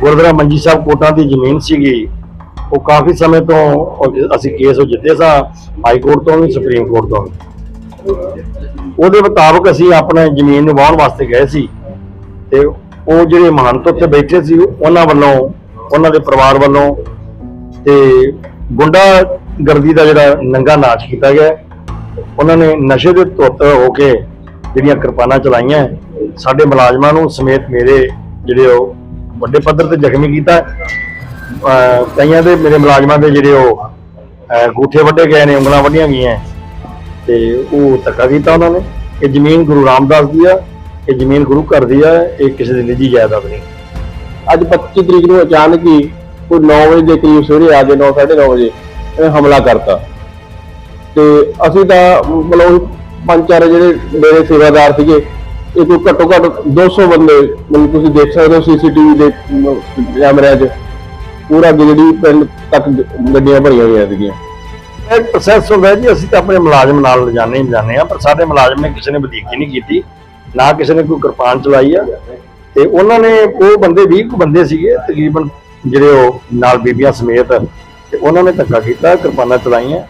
ਗੁਰਦੁਆਰਾ ਮੰਜੀ ਸਾਹਿਬ ਕੋਟਾਂ ਦੀ ਜ਼ਮੀਨ ਸੀਗੀ। ਉਹ ਕਾਫੀ ਸਮੇਂ ਤੋਂ ਅਸੀਂ ਕੇਸ ਉਹ ਜਿੱਤੇ ਸਾਂ, ਹਾਈ ਕੋਰਟ ਤੋਂ ਵੀ, ਸੁਪਰੀਮ ਕੋਰਟ ਤੋਂ ਵੀ। ਉਹਦੇ ਮੁਤਾਬਕ ਅਸੀਂ ਆਪਣੇ ਜ਼ਮੀਨ ਨੂੰ ਵਾਹਣ ਵਾਸਤੇ ਗਏ ਸੀ। ਤੇ ਉਹ ਜਿਹੜੇ ਮਹੰਤ ਉੱਥੇ ਬੈਠੇ ਸੀ, ਉਹਨਾਂ ਵੱਲੋਂ, ਉਹਨਾਂ ਦੇ ਪਰਿਵਾਰ ਵੱਲੋਂ ਤੇ ਗੁੰਡਾ ਗਰਦੀ ਦਾ ਜਿਹੜਾ ਨੰਗਾ ਨਾਚ ਕੀਤਾ ਗਿਆ। ਉਹਨਾਂ ਨੇ ਨਸ਼ੇ ਦੇ ਧੁੱਤ ਹੋ ਕੇ ਜਿਹੜੀਆਂ ਕਿਰਪਾਨਾਂ ਚਲਾਈਆਂ, ਸਾਡੇ ਮੁਲਾਜ਼ਮਾਂ ਨੂੰ ਸਮੇਤ ਮੇਰੇ ਜਿਹੜੇ ਉਹ ਵੱਡੇ ਪੱਧਰ ਤੇ ਜ਼ਖਮੀ ਕੀਤਾ। ਕਈਆਂ ਦੇ ਮੇਰੇ ਮੁਲਾਜ਼ਮਾਂ ਦੇ ਜਿਹੜੇ ਉਹ ਗੂਠੇ ਵੱਡੇ ਗਏ ਨੇ, ਉਂਗਲਾਂ ਵੱਡੀਆਂ ਗਈਆਂ। ਤੇ ਉਹ ਧੱਕਾ ਕੀਤਾ ਉਹਨਾਂ ਨੇ। ਇਹ ਜ਼ਮੀਨ ਗੁਰੂ ਰਾਮਦਾਸ ਦੀ ਆ, ਇਹ ਜ਼ਮੀਨ ਗੁਰੂ ਘਰ ਦੀ ਆ, ਇਹ ਕਿਸੇ ਦੀ ਨਿੱਜੀ ਜਾਇਦਾਦ ਨਹੀਂ। ਅੱਜ 25 ਤਰੀਕ ਨੂੰ ਅਚਾਨਕ ਹੀ ਕੋਈ 9 ਵਜੇ ਦੇ ਕਰੀਬ ਸਵੇਰੇ ਆ ਕੇ 9:30 ਵਜੇ ਇਹਨੇ ਹਮਲਾ ਕਰਤਾ। ਤੇ ਅਸੀਂ ਤਾਂ ਮਤਲਬ ਪੰਜ ਚਾਰ ਜਿਹੜੇ ਮੇਰੇ ਸੇਵਾਦਾਰ ਸੀਗੇ ਇਹ ਕੋਈ ਘੱਟੋ ਘੱਟ 200 ਬੰਦੇ ਮਤਲਬ ਤੁਸੀਂ ਦੇਖ ਸਕਦੇ ਹੋ ਸੀਸੀਟੀਵੀ ਦੇ ਕੈਮਰਿਆਂ 'ਚ। ਪੂਰਾ ਜਿਹੜੀ ਪਿੰਡ ਤੱਕ ਗੱਡੀਆਂ ਭਰੀਆਂ ਹੋਈਆਂ ਸੀਗੀਆਂ। ਇਹ ਪ੍ਰੋਸੈਸ ਹੁੰਦਾ ਹੈ ਜੀ, ਅਸੀਂ ਤਾਂ ਆਪਣੇ ਮੁਲਾਜ਼ਮ ਨਾਲ ਲਿਜਾਣੇ ਹੀ ਲਿਜਾਣੇ ਆ, ਪਰ ਸਾਡੇ ਮੁਲਾਜ਼ਮ ਨੇ ਕਿਸੇ ਨੇ ਵਧੀਕੀ ਨਹੀਂ ਕੀਤੀ, ਨਾ ਕਿਸੇ ਨੇ ਕੋਈ ਕਿਰਪਾਨ ਚਲਾਈ ਆ। ਤੇ ਉਹਨਾਂ ਨੇ, ਉਹ ਬੰਦੇ 20 ਕੁ ਬੰਦੇ ਸੀਗੇ, ਤਕਰੀਬਨ ਜਿਹੜੇ ਉਹ ਨਾਲ ਬੀਬੀਆਂ ਸਮੇਤ, ਤੇ ਉਹਨਾਂ ਨੇ ਧੱਕਾ ਕੀਤਾ, ਕਿਰਪਾਨਾਂ ਚਲਾਈਆਂ।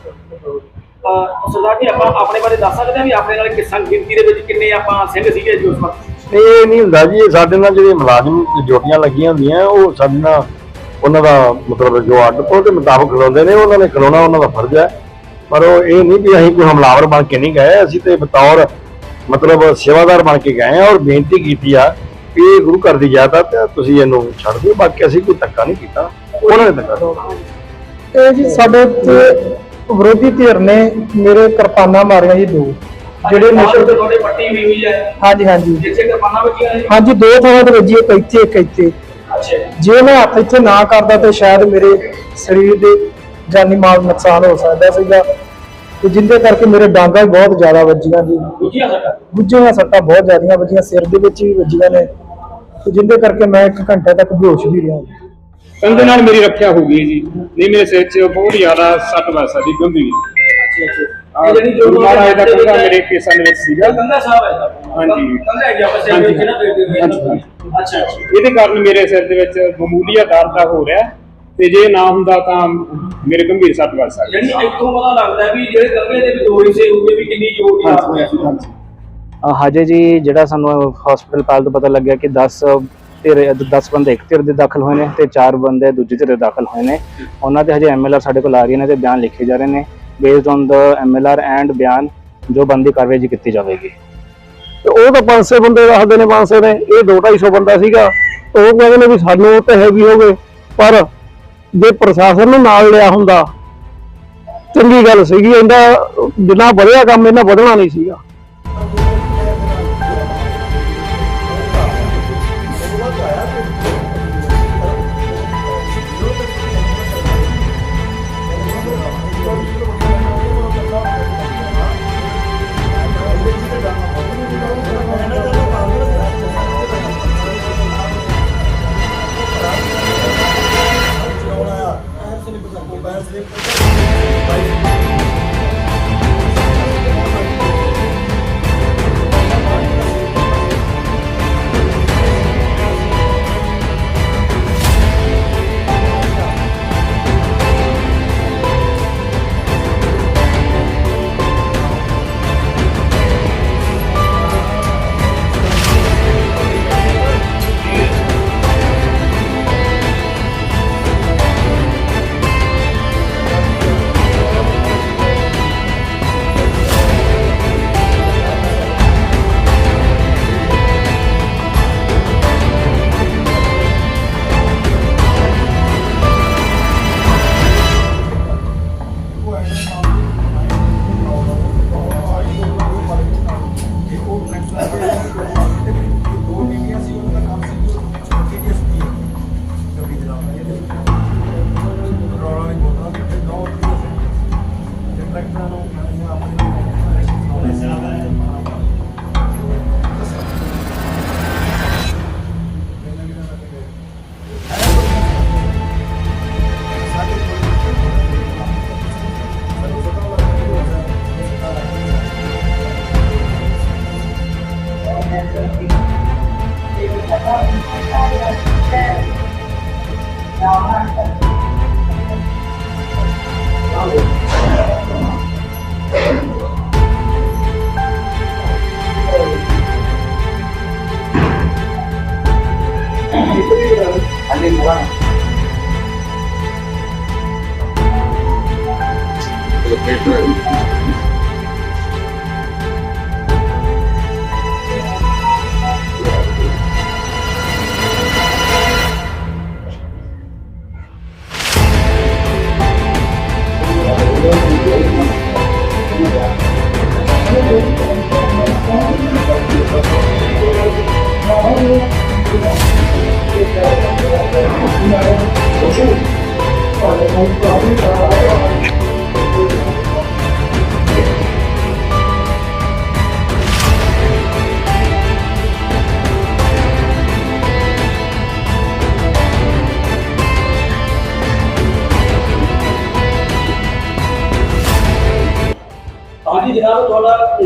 ਸਰਦਾਰ ਜੀ ਆਪਾਂ ਆਪਣੇ ਬਾਰੇ ਦੱਸ ਸਕਦੇ ਹਾਂ ਵੀ ਆਪਣੇ ਨਾਲ ਕਿਸਾਂ ਗਿਣਤੀ ਦੇ ਵਿੱਚ ਕਿੰਨੇ ਆਪਾਂ ਸਿੰਘ ਸੀਗੇ ਜੀ ਉਸ ਵਕਤ? ਇਹ ਨਹੀਂ ਹੁੰਦਾ ਜੀ ਇਹ ਸਾਡੇ ਨਾਲ ਜਿਹੜੇ ਮੁਲਾਜ਼ਮ ਡਿਊਟੀਆਂ ਲੱਗੀਆਂ ਹੁੰਦੀਆਂ ਉਹ ਸਾਡੇ ਨਾਲ ਉਹਨਾਂ ਦਾ ਮਤਲਬ ਜੋ ਆਰਡਰ ਉਹਦੇ ਮੁਤਾਬਕ ਖਲੋਂਦੇ ਨੇ ਉਹਨਾਂ ਨੇ ਖਲੋਣਾ ਉਹਨਾਂ ਦਾ ਫਰਜ਼ ਹੈ। ਪਰ ਉਹ ਇਹ ਨਹੀਂ ਵੀ ਅਸੀਂ ਕੋਈ ਹਮਲਾਵਰ ਬਣ ਕੇ ਨਹੀਂ ਗਏ ਅਸੀਂ ਤੇ ਬਤੌਰ ਮਤਲਬ ਸੇਵਾਦਾਰ ਬਣ ਕੇ ਗਏ ਆ ਔਰ ਬੇਨਤੀ ਕੀਤੀ ਆ ਕਿ ਇਹ ਗੁਰੂ ਘਰ ਦੀ ਜਾਇਦਾਦ ਹੈ ਤੁਸੀਂ ਇਹਨੂੰ ਛੱਡ ਦਿਓ ਬਾਕੀ ਅਸੀਂ ਕੋਈ ਧੱਕਾ ਨਹੀਂ ਕੀਤਾ। ਉਹਨਾਂ ਨੇ ਧੱਕਾ ਕੀਤਾ ਇਹ ਜੀ ਸਾਡੇ ਉੱਤੇ ਵਿਰੋਧੀ ਧਿਰ ਨੇ ਮੇਰੇ ਕਿਰਪਾਨਾਂ ਮਾਰੀਆਂ ਜੀ ਦੋ ਜਿਹੜੇ ਨਸ਼ੇ ਤੇ ਤੁਹਾਡੇ ਪੱਟੀ ਹੋਈ ਹੋਈ ਹੈ। ਹਾਂਜੀ ਹਾਂਜੀ। ਜਿੱਥੇ ਕਿਰਪਾਨਾਂ ਵੱਜੀਆਂ ਨੇ। ਹਾਂਜੀ ਦੋ ਥਾਵਾਂ ਤੇ ਵੱਜੀ ਇੱਕ ਇੱਥੇ ਇੱਕ ਇੱਥੇ। ਅੱਛਾ। ਜੇ ਮੈਂ ਹੱਥ ਇੱਥੇ ਨਾ ਕਰਦਾ ਤੇ ਸ਼ਾਇਦ ਮੇਰੇ ਸਰੀਰ ਦੇ ਜਾਨੀ ਮਾਲ ਨੁਕਸਾਨ ਹੋ ਸਕਦਾ ਸੀਗਾ। ਤੇ ਜਿੰਦੇ ਕਰਕੇ ਮੇਰੇ ਡਾਂਗਾ ਵੀ ਬਹੁਤ ਜ਼ਿਆਦਾ ਵੱਜੀਆਂ ਜੀ। ਗੁੱਝੀਆਂ ਸੱਟਾਂ ਬਹੁਤ ਜ਼ਿਆਦੀਆਂ ਵੱਜੀਆਂ ਸਿਰ ਦੇ ਵਿੱਚ ਵੀ ਵੱਜੀਆਂ ਨੇ। ਤੇ ਜਿੰਦੇ ਕਰਕੇ ਮੈਂ ਇੱਕ ਘੰਟੇ ਤੱਕ ਬੇਹੋਸ਼ ਵੀ ਰਿਹਾ। ਕੰਧ ਨਾਲ ਮੇਰੀ ਰੱਖਿਆ ਹੋ ਗਈ ਜੀ। ਨਹੀਂ ਮੇਰੇ ਸਿਰ 'ਚ ਬਹੁਤ ਜ਼ਿਆਦਾ ਸੱਟ ਵੱਜ ਸਕਦੀ ਗੰਭੀਰ। ਅੱਛਾ ਅੱਛਾ। ਆਹ, ਇਹ ਜਿਹੜੀ ਜੋ ਮਹਾਰਾਜ ਦਾ ਦੇ ਕੰਗਾ ਮੇਰੇ ਕੇਸਾਂ ਦੇ ਵਿੱਚ ਸੀਗਾ। ਕੰਗਾ ਸਾਹਿਬ ਹੈ ਹਾਂਜੀ। ਕੰਗਾ ਹੈ ਜੀ ਆਪਾਂ ਸਿੰਘ ਵਿੱਚ ਨਾ ਦੇ ਦੇ। ਅੱਛਾ ਅੱਛਾ। ਇਹਦੇ ਕਾਰਨ ਮੇਰੇ ਸਿਰ ਦੇ ਵਿੱਚ ਮਾਮੂਲੀਆ ਦਰਦ ਹੋ ਰਿਹਾ। ਤੇ ਜੇ ਨਾ ਹੁੰਦਾ ਤਾਂ ਮੇਰੇ ਗੰਭੀਰ ਸੱਟ ਵੱਜ ਸਕਦੀ ਜਿਹੜੀ ਇੱਥੋਂ ਪਤਾ ਲੱਗਦਾ ਵੀ ਜਿਹੜੇ ਕੰਗੇ ਦੇ ਵਿੱਚ ਦੋ ਹਿੱਸੇ ਹੋਗੇ ਵੀ ਕਿੰਨੀ ਜ਼ੋਰ ਦੀ ਆਪ ਹੋਇਆ ਸੀ। ਹਜੇ। ਜੀ ਜਿਹੜਾ ਸਾਨੂੰ ਹਸਪੀਟਲ ਪਾਲ ਤੋਂ ਪਤਾ ਲੱਗਿਆ ਕਿ 10 ਧਿਰ 10 ਬੰਦੇ ਇੱਕ ਧਿਰ ਦੇ ਦਾਖਲ ਹੋਏ ਨੇ ਤੇ 4 ਬੰਦੇ ਦੂਜੇ ਧਿਰ ਦੇ ਦਾਖਲ ਹੋਏ ਨੇ। ਉਹਨਾਂ ਦੇ ਹਜੇ ਐਮਐਲਆਰ ਸਾਡੇ ਕੋਲ ਆ ਰਹੀਆਂ ਨੇ ਤੇ ਬਿਆਨ ਲਿਖੇ ਜਾ ਰਹੇ ਨੇ। ਬੇਸਡ ਔਨ ਦਾ ਐਮਐਲਆਰ ਐਂਡ ਬਿਆਨ, ਜੋ ਬੰਦੀ ਕਾਰਵਾਈ ਜੀ ਕੀਤੀ ਜਾਵੇਗੀ। ਤੇ ਉਹ ਤਾਂ 500 ਬੰਦੇ ਦੱਸਦੇ ਨੇ 500 ਨੇ। ਇਹ 2-250 ਬੰਦਾ ਸੀਗਾ। ਉਹ ਕਹਿੰਦੇ ਨੇ ਵੀ ਸਾਨੂੰ ਤਾਂ ਹੈਗੀ ਹੋਵੇ ਪਰ ਜੇ ਪ੍ਰਸ਼ਾਸਨ ਨੂੰ ਨਾਲ ਲਿਆ ਹੁੰਦਾ, ਚੰਗੀ ਗੱਲ ਸੀਗੀ। ਇਹਦਾ ਜਿੰਨਾ ਵਧਿਆ ਕੰਮ ਇਹਨਾਂ ਵਧਣਾ ਨਹੀਂ ਸੀਗਾ।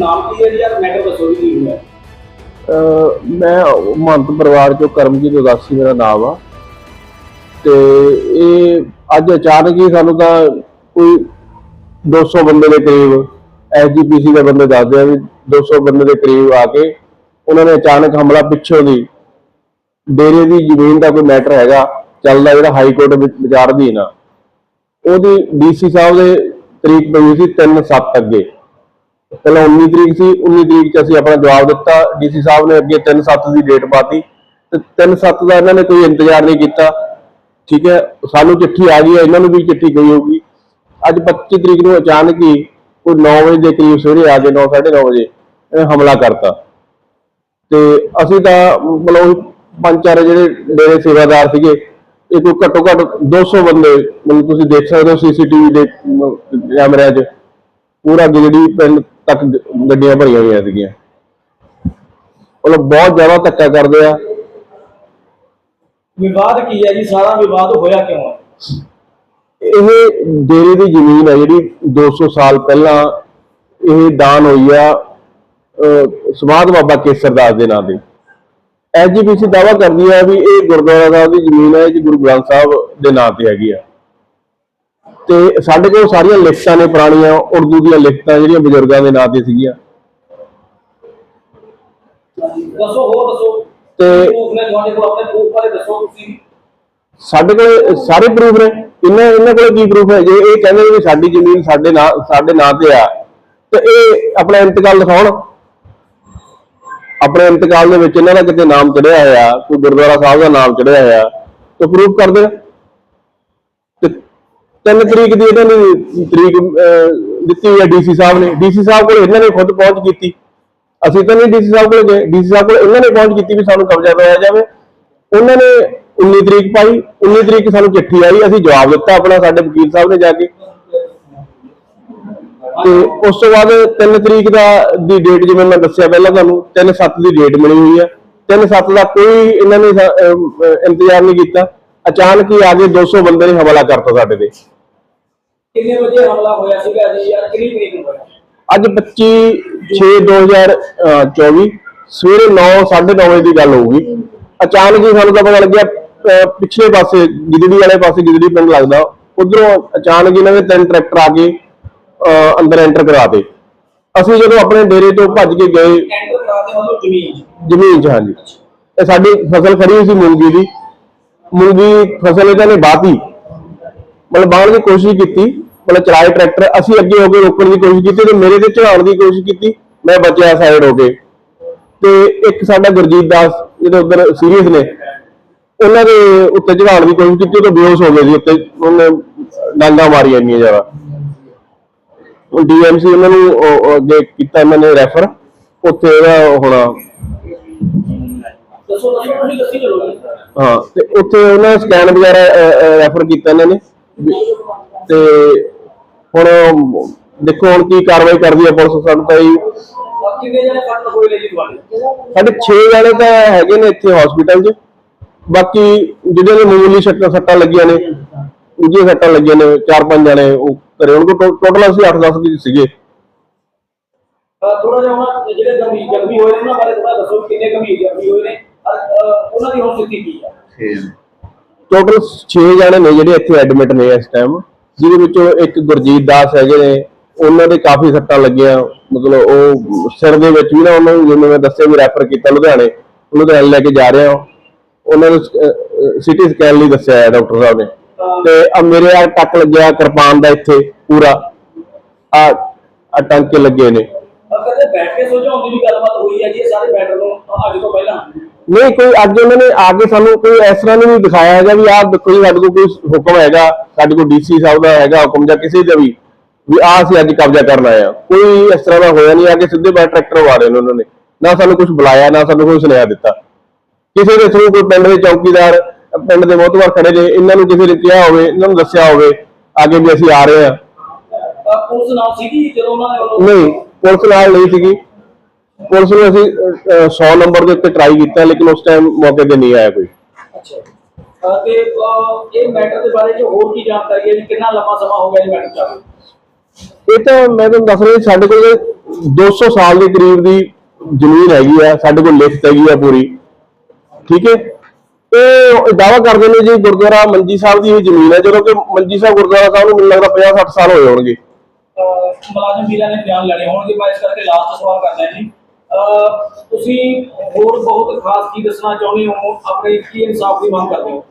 ਨਾਮ ਕੀ ਹੈ ਜੀ? ਯਾਰ ਮੈਟਰ ਦੱਸੋ ਜੀ ਕੀ ਹੋਇਆ। ਮੈਂ ਮਹੰਤ ਪਰਿਵਾਰ ਚੋਂ ਕਰਮਜੀਤ ਉਦਾਸੀ ਮੇਰਾ ਨਾਮ ਆ। ਤੇ ਇਹ ਅੱਜ ਅਚਾਨਕ ਹੀ ਸਾਨੂੰ ਤਾਂ ਕੋਈ 200 ਬੰਦੇ ਦੇ ਕਰੀਬ ਐਸਜੀਪੀਸੀ ਦੇ ਬੰਦੇ ਦੱਸਦੇ ਆ ਵੀ 200 ਬੰਦੇ ਦੇ ਕਰੀਬ ਆ ਕੇ ਉਹਨਾਂ ਨੇ ਅਚਾਨਕ ਹਮਲਾ ਪਿੱਛੋਂ ਦੀ ਡੇਰੇ ਦੀ ਜ਼ਮੀਨ ਦਾ ਕੋਈ ਮੈਟਰ ਹੈਗਾ, ਚੱਲਦਾ ਜਿਹੜਾ ਹਾਈ ਕੋਰਟ ਵਿੱਚ ਵਿਚਾਰ ਅਧੀਨ ਆ। ਉਹਦੀ ਡੀਸੀ ਸਾਹਿਬ ਦੇ ਤਰੀਕ ਪਈ ਸੀ 3/7 ਅੱਗੇ। ਪਹਿਲਾਂ 19 ਤਰੀਕ ਸੀ 19 ਤਰੀਕ ਚ ਅਸੀਂ ਆਪਣਾ ਜਵਾਬ ਦਿੱਤਾ। ਡੀਸੀ ਸਾਹਿਬ ਨੇ ਅੱਗੇ 3/7 ਦੀ ਡੇਟ ਪਾਤੀ। ਤੇ 3/7 ਦਾ ਇਹਨਾਂ ਨੇ ਕੋਈ ਇੰਤਜ਼ਾਰ ਨਹੀਂ ਕੀਤਾ। ਠੀਕ ਹੈ, ਸਾਨੂੰ ਚਿੱਠੀ ਆ ਗਈ ਹੈ, ਇਹਨਾਂ ਨੂੰ ਵੀ ਚਿੱਠੀ ਗਈ ਹੋਊਗੀ। ਅੱਜ 25 ਤਰੀਕ ਨੂੰ ਅਚਾਨਕ ਹੀ ਕੋਈ 9 ਵਜੇ ਦੇ ਕਰੀਬ ਸਵੇਰੇ ਆ ਕੇ 9:30 ਵਜੇ ਹਮਲਾ ਕਰਤਾ। ਤੇ ਅਸੀਂ ਤਾਂ ਮਤਲਬ ਪੰਜ ਚਾਰ ਜਿਹੜੇ ਡੇਰੇ ਸੇਵਾਦਾਰ ਸੀਗੇ, ਇਹ ਕੋਈ ਘੱਟੋ ਘੱਟ 200 ਬੰਦੇ, ਮਤਲਬ ਤੁਸੀਂ ਦੇਖ ਸਕਦੇ ਹੋ, ਸੀਸੀਟੀਵੀ ਦੇ ਕੈਮਰਿਆਂ 'ਚ। ਪੂਰਾ ਜਿਹੜੀ ਪਿੰਡ ਤੱਕ ਗੱਡੀਆਂ ਭਰੀਆਂ ਹੋਈਆਂ ਸੀਗੀਆਂ। ਮਤਲਬ ਬਹੁਤ ਜ਼ਿਆਦਾ ਧੱਕਾ ਕਰਦੇ ਆ। ਵਿਵਾਦ ਕੀ ਹੈ ਜੀ? ਸਾਰਾ ਵਿਵਾਦ ਹੋਇਆ ਕਿਉਂ ਹੈ? ਇਹ ਡੇਰੇ ਦੀ ਜ਼ਮੀਨ ਹੈ ਜਿਹੜੀ 200 ਸਾਲ ਪਹਿਲਾਂ ਇਹ ਦਾਨ ਹੋਈ ਆ ਸਮਾਧ ਬਾਬਾ ਕੇਸਰ ਦਾਸ ਦੇ ਨਾਂ ਤੇ। ਐਸਜੀਪੀਸੀ ਦਾਵਾ ਕਰਦੀ ਹੈ ਵੀ ਇਹ ਗੁਰਦੁਆਰਾ ਸਾਹਿਬ ਦੀ ਜ਼ਮੀਨ ਹੈ ਜੀ ਗੁਰੂ ਗ੍ਰੰਥ ਸਾਹਿਬ ਦੇ ਨਾਂ ਤੇ ਹੈਗੀ ਆ। ਤੇ ਸਾਡੇ ਕੋਲ ਸਾਰੀਆਂ ਲਿਖਤਾਂ ਨੇ ਪੁਰਾਣੀਆਂ ਉਰਦੂ ਦੀਆਂ ਲਿਖਤਾਂ ਜਿਹੜੀਆਂ ਬਜ਼ੁਰਗਾਂ ਦੇ ਨਾਂ ਤੇ ਸੀਗੀਆਂ। ਦੱਸੋ ਹੋਰ ਦੱਸੋ। ਤੇ- ਪ੍ਰੂਫ ਨੇ ਤੁਹਾਡੇ ਕੋਲ? ਆਪਣੇ ਪ੍ਰੂਫ ਬਾਰੇ ਦੱਸੋ ਤੁਸੀਂ। ਸਾਡੇ ਕੋਲ ਸਾਰੇ ਪ੍ਰੂਫ ਨੇ। ਇਹਨਾਂ ਇਹਨਾਂ ਕੋਲ ਕੀ ਪ੍ਰੂਫ ਹੈ? ਜੇ ਇਹ ਕਹਿੰਦੇ ਨੇ ਵੀ ਸਾਡੀ ਜ਼ਮੀਨ ਸਾਡੇ ਨਾਂ ਸਾਡੇ ਨਾਂ ਤੇ ਆ ਤੇ ਇਹ ਆਪਣਾ ਇੰਤਕਾਲ ਦਿਖਾਉਣ। ਆਪਣੇ ਇੰਤਕਾਲ ਦੇ ਵਿੱਚ ਇਹਨਾਂ ਦਾ ਕਿਤੇ ਨਾਮ ਚੜਿਆ ਹੋਇਆ ਕੋਈ ਗੁਰਦੁਆਰਾ ਸਾਹਿਬ ਦਾ ਨਾਮ ਚੜਿਆ ਹੋਇਆ ਤੇ ਪ੍ਰੂਫ ਕਰ ਦੇਣ ਤੇ 3 ਤਰੀਕ ਦੀ ਇਹਨਾਂ ਨੇ ਤਰੀਕ ਦਿੱਤੀ ਹੋਈ ਹੈ ਡੀਸੀ ਸਾਹਿਬ ਨੇ। ਡੀਸੀ ਸਾਹਿਬ ਕੋਲ ਇਹਨਾਂ ਨੇ ਖੁਦ ਪਹੁੰਚ ਕੀਤੀ। ਅਸੀਂ ਤਾਂ ਨਹੀਂ ਡੀਸੀ ਸਾਹਿਬ ਕੋਲ ਗਏ। ਡੀਸੀ ਸਾਹਿਬ ਕੋਲ ਇਹਨਾਂ ਨੇ ਪਹੁੰਚ ਕੀਤੀ ਵੀ ਸਾਨੂੰ ਕਬਜ਼ਾ ਦਵਾਇਆ ਜਾਵੇ। ਉਹਨਾਂ ਨੇ 19 ਤਰੀਕ ਪਾਈ। 19 ਤਰੀਕ ਸਾਨੂੰ ਚਿੱਠੀ ਆਈ। ਅਸੀਂ ਜਵਾਬ ਦਿੱਤਾ ਆਪਣਾ, ਸਾਡੇ ਵਕੀਲ ਸਾਹਿਬ ਨੇ ਜਾ ਕੇ। ਤੇ ਉਸ ਤੋਂ ਬਾਅਦ 3 ਤਰੀਕ ਦਾ ਦੀ ਡੇਟ ਜਿਵੇਂ ਮੈਂ ਦੱਸਿਆ ਪਹਿਲਾਂ ਤੁਹਾਨੂੰ 3/7 ਦੀ ਡੇਟ ਮਿਲੀ ਹੋਈ ਹੈ। 3/7 ਦਾ ਕੋਈ ਇਹਨਾਂ ਨੇ ਇੰਤਜ਼ਾਰ ਨਹੀਂ ਕੀਤਾ। ਅਚਾਨਕ ਹੀ ਆ ਕੇ 200 ਬੰਦੇ ਨੇ ਹਮਲਾ ਕਰਤਾ ਸਾਡੇ ਤੇ। ਕਿੰਨੇ ਵਜੇ ਹਮਲਾ ਹੋਇਆ ਸੀਗਾ ਜੀ? ਯਾਰ ਕਿੰਨੀ ਤਰੀਕ ਨੂੰ ਹੋਇਆ? ਅੱਜ 25 6 2024 ਸਵੇਰੇ 9 9:30 ਵਜੇ ਦੀ ਗੱਲ ਹੋਊਗੀ। ਅਚਾਨਕ ਹੀ ਸਾਨੂੰ ਤਾਂ ਪਤਾ ਲੱਗਿਆ ਪਿਛਲੇ ਪਾਸੇ ਗਿੱਦੜੀ ਵਾਲੇ ਪਾਸੇ ਗਿੱਦੜੀ ਪਿੰਡ ਲੱਗਦਾ। ਉਧਰੋਂ ਅਚਾਨਕ ਇਹਨਾਂ ਦੇ ਤਿੰਨ ਟਰੈਕਟਰ ਆ ਕੇ ਅੰਦਰ ਐਂਟਰ ਕਰਾਤੇ। ਅਸੀਂ ਜਦੋਂ ਆਪਣੇ ਡੇਰੇ ਤੋਂ ਭੱਜ ਕੇ ਗਏ ਜ਼ਮੀਨ। ਜ਼ਮੀਨ 'ਚ ਹਾਂਜੀ। ਇਹ ਸਾਡੀ ਫਸਲ ਖੜੀ ਸੀ ਮੂੰਗੀ ਦੀ। ਮੂੰਗੀ ਫਸਲ ਇਹਨਾਂ ਨੇ ਬਾਤੀ। ਮਤਲਬ ਬਾਹਰ ਦੀ ਕੋਸ਼ਿਸ਼ ਕੀਤੀ, ਮਤਲਬ ਚਲਾਏ ਟਰੈਕਟਰ, ਅਸੀਂ ਅੱਗੇ ਹੋ ਕੇ ਰੋਕਣ ਦੀ ਕੋਸ਼ਿਸ਼ ਕੀਤੀ ਤੇ ਮੇਰੇ ਤੇ ਚੜਾਉਣ ਦੀ ਕੋਸ਼ਿਸ਼ ਕੀਤੀ, ਮੈਂ ਬਚਿਆ ਸਾਈਡ ਹੋ ਕੇ। ਤੇ ਇੱਕ ਸਾਡਾ ਗੁਰਜੀਤ ਦਾਸ ਜਿਹੜੇ ਉਧਰ ਸੀਰੀਅਸ ਨੇ, ਉਹਨਾਂ ਦੇ ਉੱਤੇ ਚੜਾਉਣ ਦੀ ਕੋਸ਼ਿਸ਼ ਕੀਤੀ, ਉਹ ਤਾਂ ਬੇਹੋਸ਼ ਹੋ ਗਏ ਸੀ ਉੱਤੇ ਉਹਨੇ ਡਾਂਗਾ ਮਾਰੀਆਂ ਇੰਨੀਆਂ ਜ਼ਿਆਦਾ। ਉਹ ਡੀਐਮਸੀ ਉਹਨਾਂ ਨੂੰ ਅੱਗੇ ਕੀਤਾ ਇਹਨਾਂ ਨੇ ਰੈਫਰ ਉੱਥੇ ਇਹਦਾ ਹੋਣਾ। ਦੱਸੋ ਦੱਸੋ ਤੁਸੀਂ ਦੱਸੀ ਚਲੋ ਜੀ। ਹਾਂ ਤੇ ਉੱਥੇ ਉਹਨਾਂ ਸਕੈਨ ਵਗੈਰਾ ਰੈਫਰ ਕੀਤਾ ਇਹਨਾਂ ਨੇ। ਤੇ ਹੁਣ ਦੇਖੋ ਹੁਣ ਕੀ ਕਾਰਵਾਈ ਕਰਦੀ ਹੈ ਪੁਲਿਸ ਸਾਨੂੰ ਤਾਂ ਜੀ ਆਹ ਕਿੰਨੇ ਜਣੇ ਫੜਨ ਹੋਏ ਨੇ ਜੀ ਤੁਹਾਡੇ? ਸਾਡੇ 6 ਜਣੇ ਤਾਂ ਹੈਗੇ ਨੇ ਇੱਥੇ ਹਸਪੀਟਲ 'ਚ। ਬਾਕੀ ਜਿਹੜੇ ਨੇ ਮਾਮੂਲੀ ਸੱਟਾਂ ਸੱਟਾਂ ਲੱਗੀਆਂ ਨੇ ਦੂਜੀਆਂ ਸੱਟਾਂ ਲੱਗੀਆਂ ਨੇ 4-5 ਜਣੇ ਉਹ ਕਰੇ ਉਹਨਾਂ ਕੋਲ ਟੋਟਲ ਅਸੀਂ 8-10 ਦੀ ਸੀਗੇ। ਥੋੜਾ ਜਿਹਾ ਉਹਨਾਂ ਜਿਹੜੇ ਗੰਭੀਰ ਜ਼ਖਮੀ ਹੋਏ ਨੇ ਉਹਨਾਂ ਬਾਰੇ ਥੋੜਾ ਦੱਸੋ ਕਿੰਨੇ ਗੰਭੀਰ ਜ਼ਖਮੀ ਹੋਏ ਨੇ। ਉਹਨਾਂ ਦੀ ਹੁਣ ਸਥਿਤੀ ਕੀ ਹੈ? ਟੋਟਲ 6 ਜਣੇ ਨੇ ਜਿਹੜੇ ਇੱਥੇ ਐਡਮਿਟ ਨੇ ਇਸ ਟਾਈਮ ਜਿਹਦੇ ਵਿੱਚੋਂ ਇੱਕ ਗੁਰਜੀਤ ਦਾਸ ਹੈਗੇ ਨੇ ਉਹਨਾਂ ਦੇ ਕਾਫੀ ਸੱਟਾਂ ਲੱਗੀਆਂ ਮਤਲਬ ਉਹ ਸਿਰ ਦੇ ਵਿੱਚ ਵੀ ਨਾ ਉਹਨਾਂ ਨੂੰ ਜਿਵੇਂ ਮੈਂ ਦੱਸਿਆ ਵੀ ਰੈਫਰ ਕੀਤਾ ਲੁਧਿਆਣੇ ਲੁਧਿਆਣੇ ਲੈ ਕੇ ਜਾ ਰਹੇ ਉਹਨਾਂ ਨੂੰ ਸਿਟੀ ਸਕੈਨ ਲਈ ਦੱਸਿਆ ਹੈ ਡਾਕਟਰ ਸਾਹਿਬ ਨੇ। ਤੇ ਆ ਮੇਰੇ ਆ ਟੱਕ ਲੱਗਿਆ ਕਿਰਪਾਨ ਦਾ ਇੱਥੇ ਪੂਰਾ। ਆ ਆ ਟਾਂਕੇ ਲੱਗੇ ਨੇ। ਕਦੇ ਬੈਠ ਕੇ ਸੁਲਝਾਉਣ ਦੀ ਵੀ ਗੱਲਬਾਤ ਹੋਈ ਹੈ ਜੀ ਇਹ ਸਾਰੇ ਮੈਟਰ ਨੂੰ ਅੱਜ ਤੋਂ ਪਹਿਲਾਂ। ਨਹੀਂ ਕੋਈ ਅੱਜ ਉਹਨਾਂ ਨੇ ਆ ਕੇ ਸਾਨੂੰ ਕੋਈ ਇਸ ਤਰ੍ਹਾਂ ਨਹੀਂ ਦਿਖਾਇਆ ਹੈਗਾ ਵੀ ਆਹ ਜੀ ਸਾਡੇ ਕੋਲ ਕੋਈ ਹੁਕਮ ਹੈਗਾ ਸਾਡੇ ਕੋਲ ਡੀਸੀ ਸਾਹਿਬ ਦਾ ਹੈਗਾ ਹੁਕਮ ਜਾਂ ਕਿਸੇ ਦਾ ਵੀ ਵੀ ਆਹ ਅਸੀਂ ਅੱਜ ਕਬਜ਼ਾ ਕਰਨ ਆਏ ਆ ਕੋਈ ਇਸ ਤਰ੍ਹਾਂ ਦਾ ਹੋਇਆ ਨਹੀਂ ਆ ਕੇ ਸਿੱਧੇ ਬਾਹਰ ਟਰੈਕਟਰ ਵਾੜੇ ਨੇ ਉਹਨਾਂ ਨੇ। ਨਾ ਸਾਨੂੰ ਕੁਝ ਬੁਲਾਇਆ ਨਾ ਸਾਨੂੰ ਕੋਈ ਸੁਨੇਹਾ ਦਿੱਤਾ। ਕਿਸੇ ਦੇ ਥਰੂ ਕੋਈ ਪਿੰਡ ਦੇ ਚੌਕੀਦਾਰ ਪਿੰਡ ਦੇ ਮੋਹਤਵਾਰ ਖੜੇ ਨੇ ਇਹਨਾਂ ਨੂੰ ਕਿਸੇ ਨੇ ਕਿਹਾ ਹੋਵੇ ਇਹਨਾਂ ਨੂੰ ਦੱਸਿਆ ਹੋਵੇ ਅੱਗੇ ਵੀ ਅਸੀਂ ਆ ਰਹੇ ਆ ਪੁਲਿਸ ਨਾਲ ਸੀਗੀ ਜਦੋਂ ਉਹਨਾਂ ਨੇ ਨਹੀਂ ਪੁਲਿਸ ਨਾਲ ਨਹੀਂ ਸੀਗੀ। ਪੁਲਿਸ ਨੂੰ ਅਸੀਂ 100 ਨੰਬਰ ਦੇ ਉੱਤੇ ਟਰਾਈ ਕੀਤਾ ਲੇਕਿਨ ਉਸ ਟਾਈਮ ਮੌਕੇ ਤੇ ਨਹੀਂ ਆਇਆ ਕੋਈ। ਅੱਛਾ ਅਹ ਤੇ ਅਹ ਇਹ ਮੈਟਰ ਦੇ ਬਾਰੇ ਚ ਹੋਰ ਕੀ ਜਾਣਕਾਰੀ ਹੈ? ਜੀ ਕਿੰਨਾ ਲੰਮਾ ਸਮਾਂ ਹੋ ਗਿਆ ਜੀ ਮੈਟਰ ਚੱਲ ਇਹ ਤਾਂ ਮੈਂ ਤੁਹਾਨੂੰ ਦੱਸ ਰਿਹਾ ਸਾਡੇ ਕੋਲ 200 ਸਾਲ ਦੇ ਕਰੀਬ ਦੀ ਜ਼ਮੀਨ ਹੈਗੀ ਆ ਸਾਡੇ ਕੋਲ ਲਿਖਤ ਹੈਗੀ ਆ ਪੂਰੀ। ਠੀਕ ਹੈ? ਇਹ ਦਾਵਾ ਕਰਦੇ ਨੇ ਜੀ ਗੁਰਦੁਆਰਾ ਮੰਜੀ ਸਾਹਿਬ ਦੀ ਇਹ ਜ਼ਮੀਨ ਹੈ ਜਦੋਂ ਕਿ ਮੰਜੀ ਸਾਹਿਬ ਗੁਰਦੁਆਰਾ ਸਾਹਿਬ ਨੂੰ ਮੈਨੂੰ ਲੱਗਦਾ 50 60 ਸਾਲ ਹੋਏ ਹੋਣਗੇ। ਮੁਲਾਜ਼ਮ ਵੀਰਾਂ ਨੇ ਬਿਆਨ ਲੈਣੇ ਹੋਣਗੇ ਮੈਂ ਇਸ ਕਰਕੇ ਲਾਸਟ ਸਵਾਲ ਕਰਦਾ ਜੀ। ਤੁਸੀਂ ਹੋਰ ਬਹੁਤ ਖਾਸ ਕੀ ਦੱਸਣਾ ਚਾਹੁੰਦੇ ਹੋ? ਆਪਣੇ ਕੀ ਇਨਸਾਫ ਦੀ ਮੰਗ ਕਰਦੇ ਹੋ?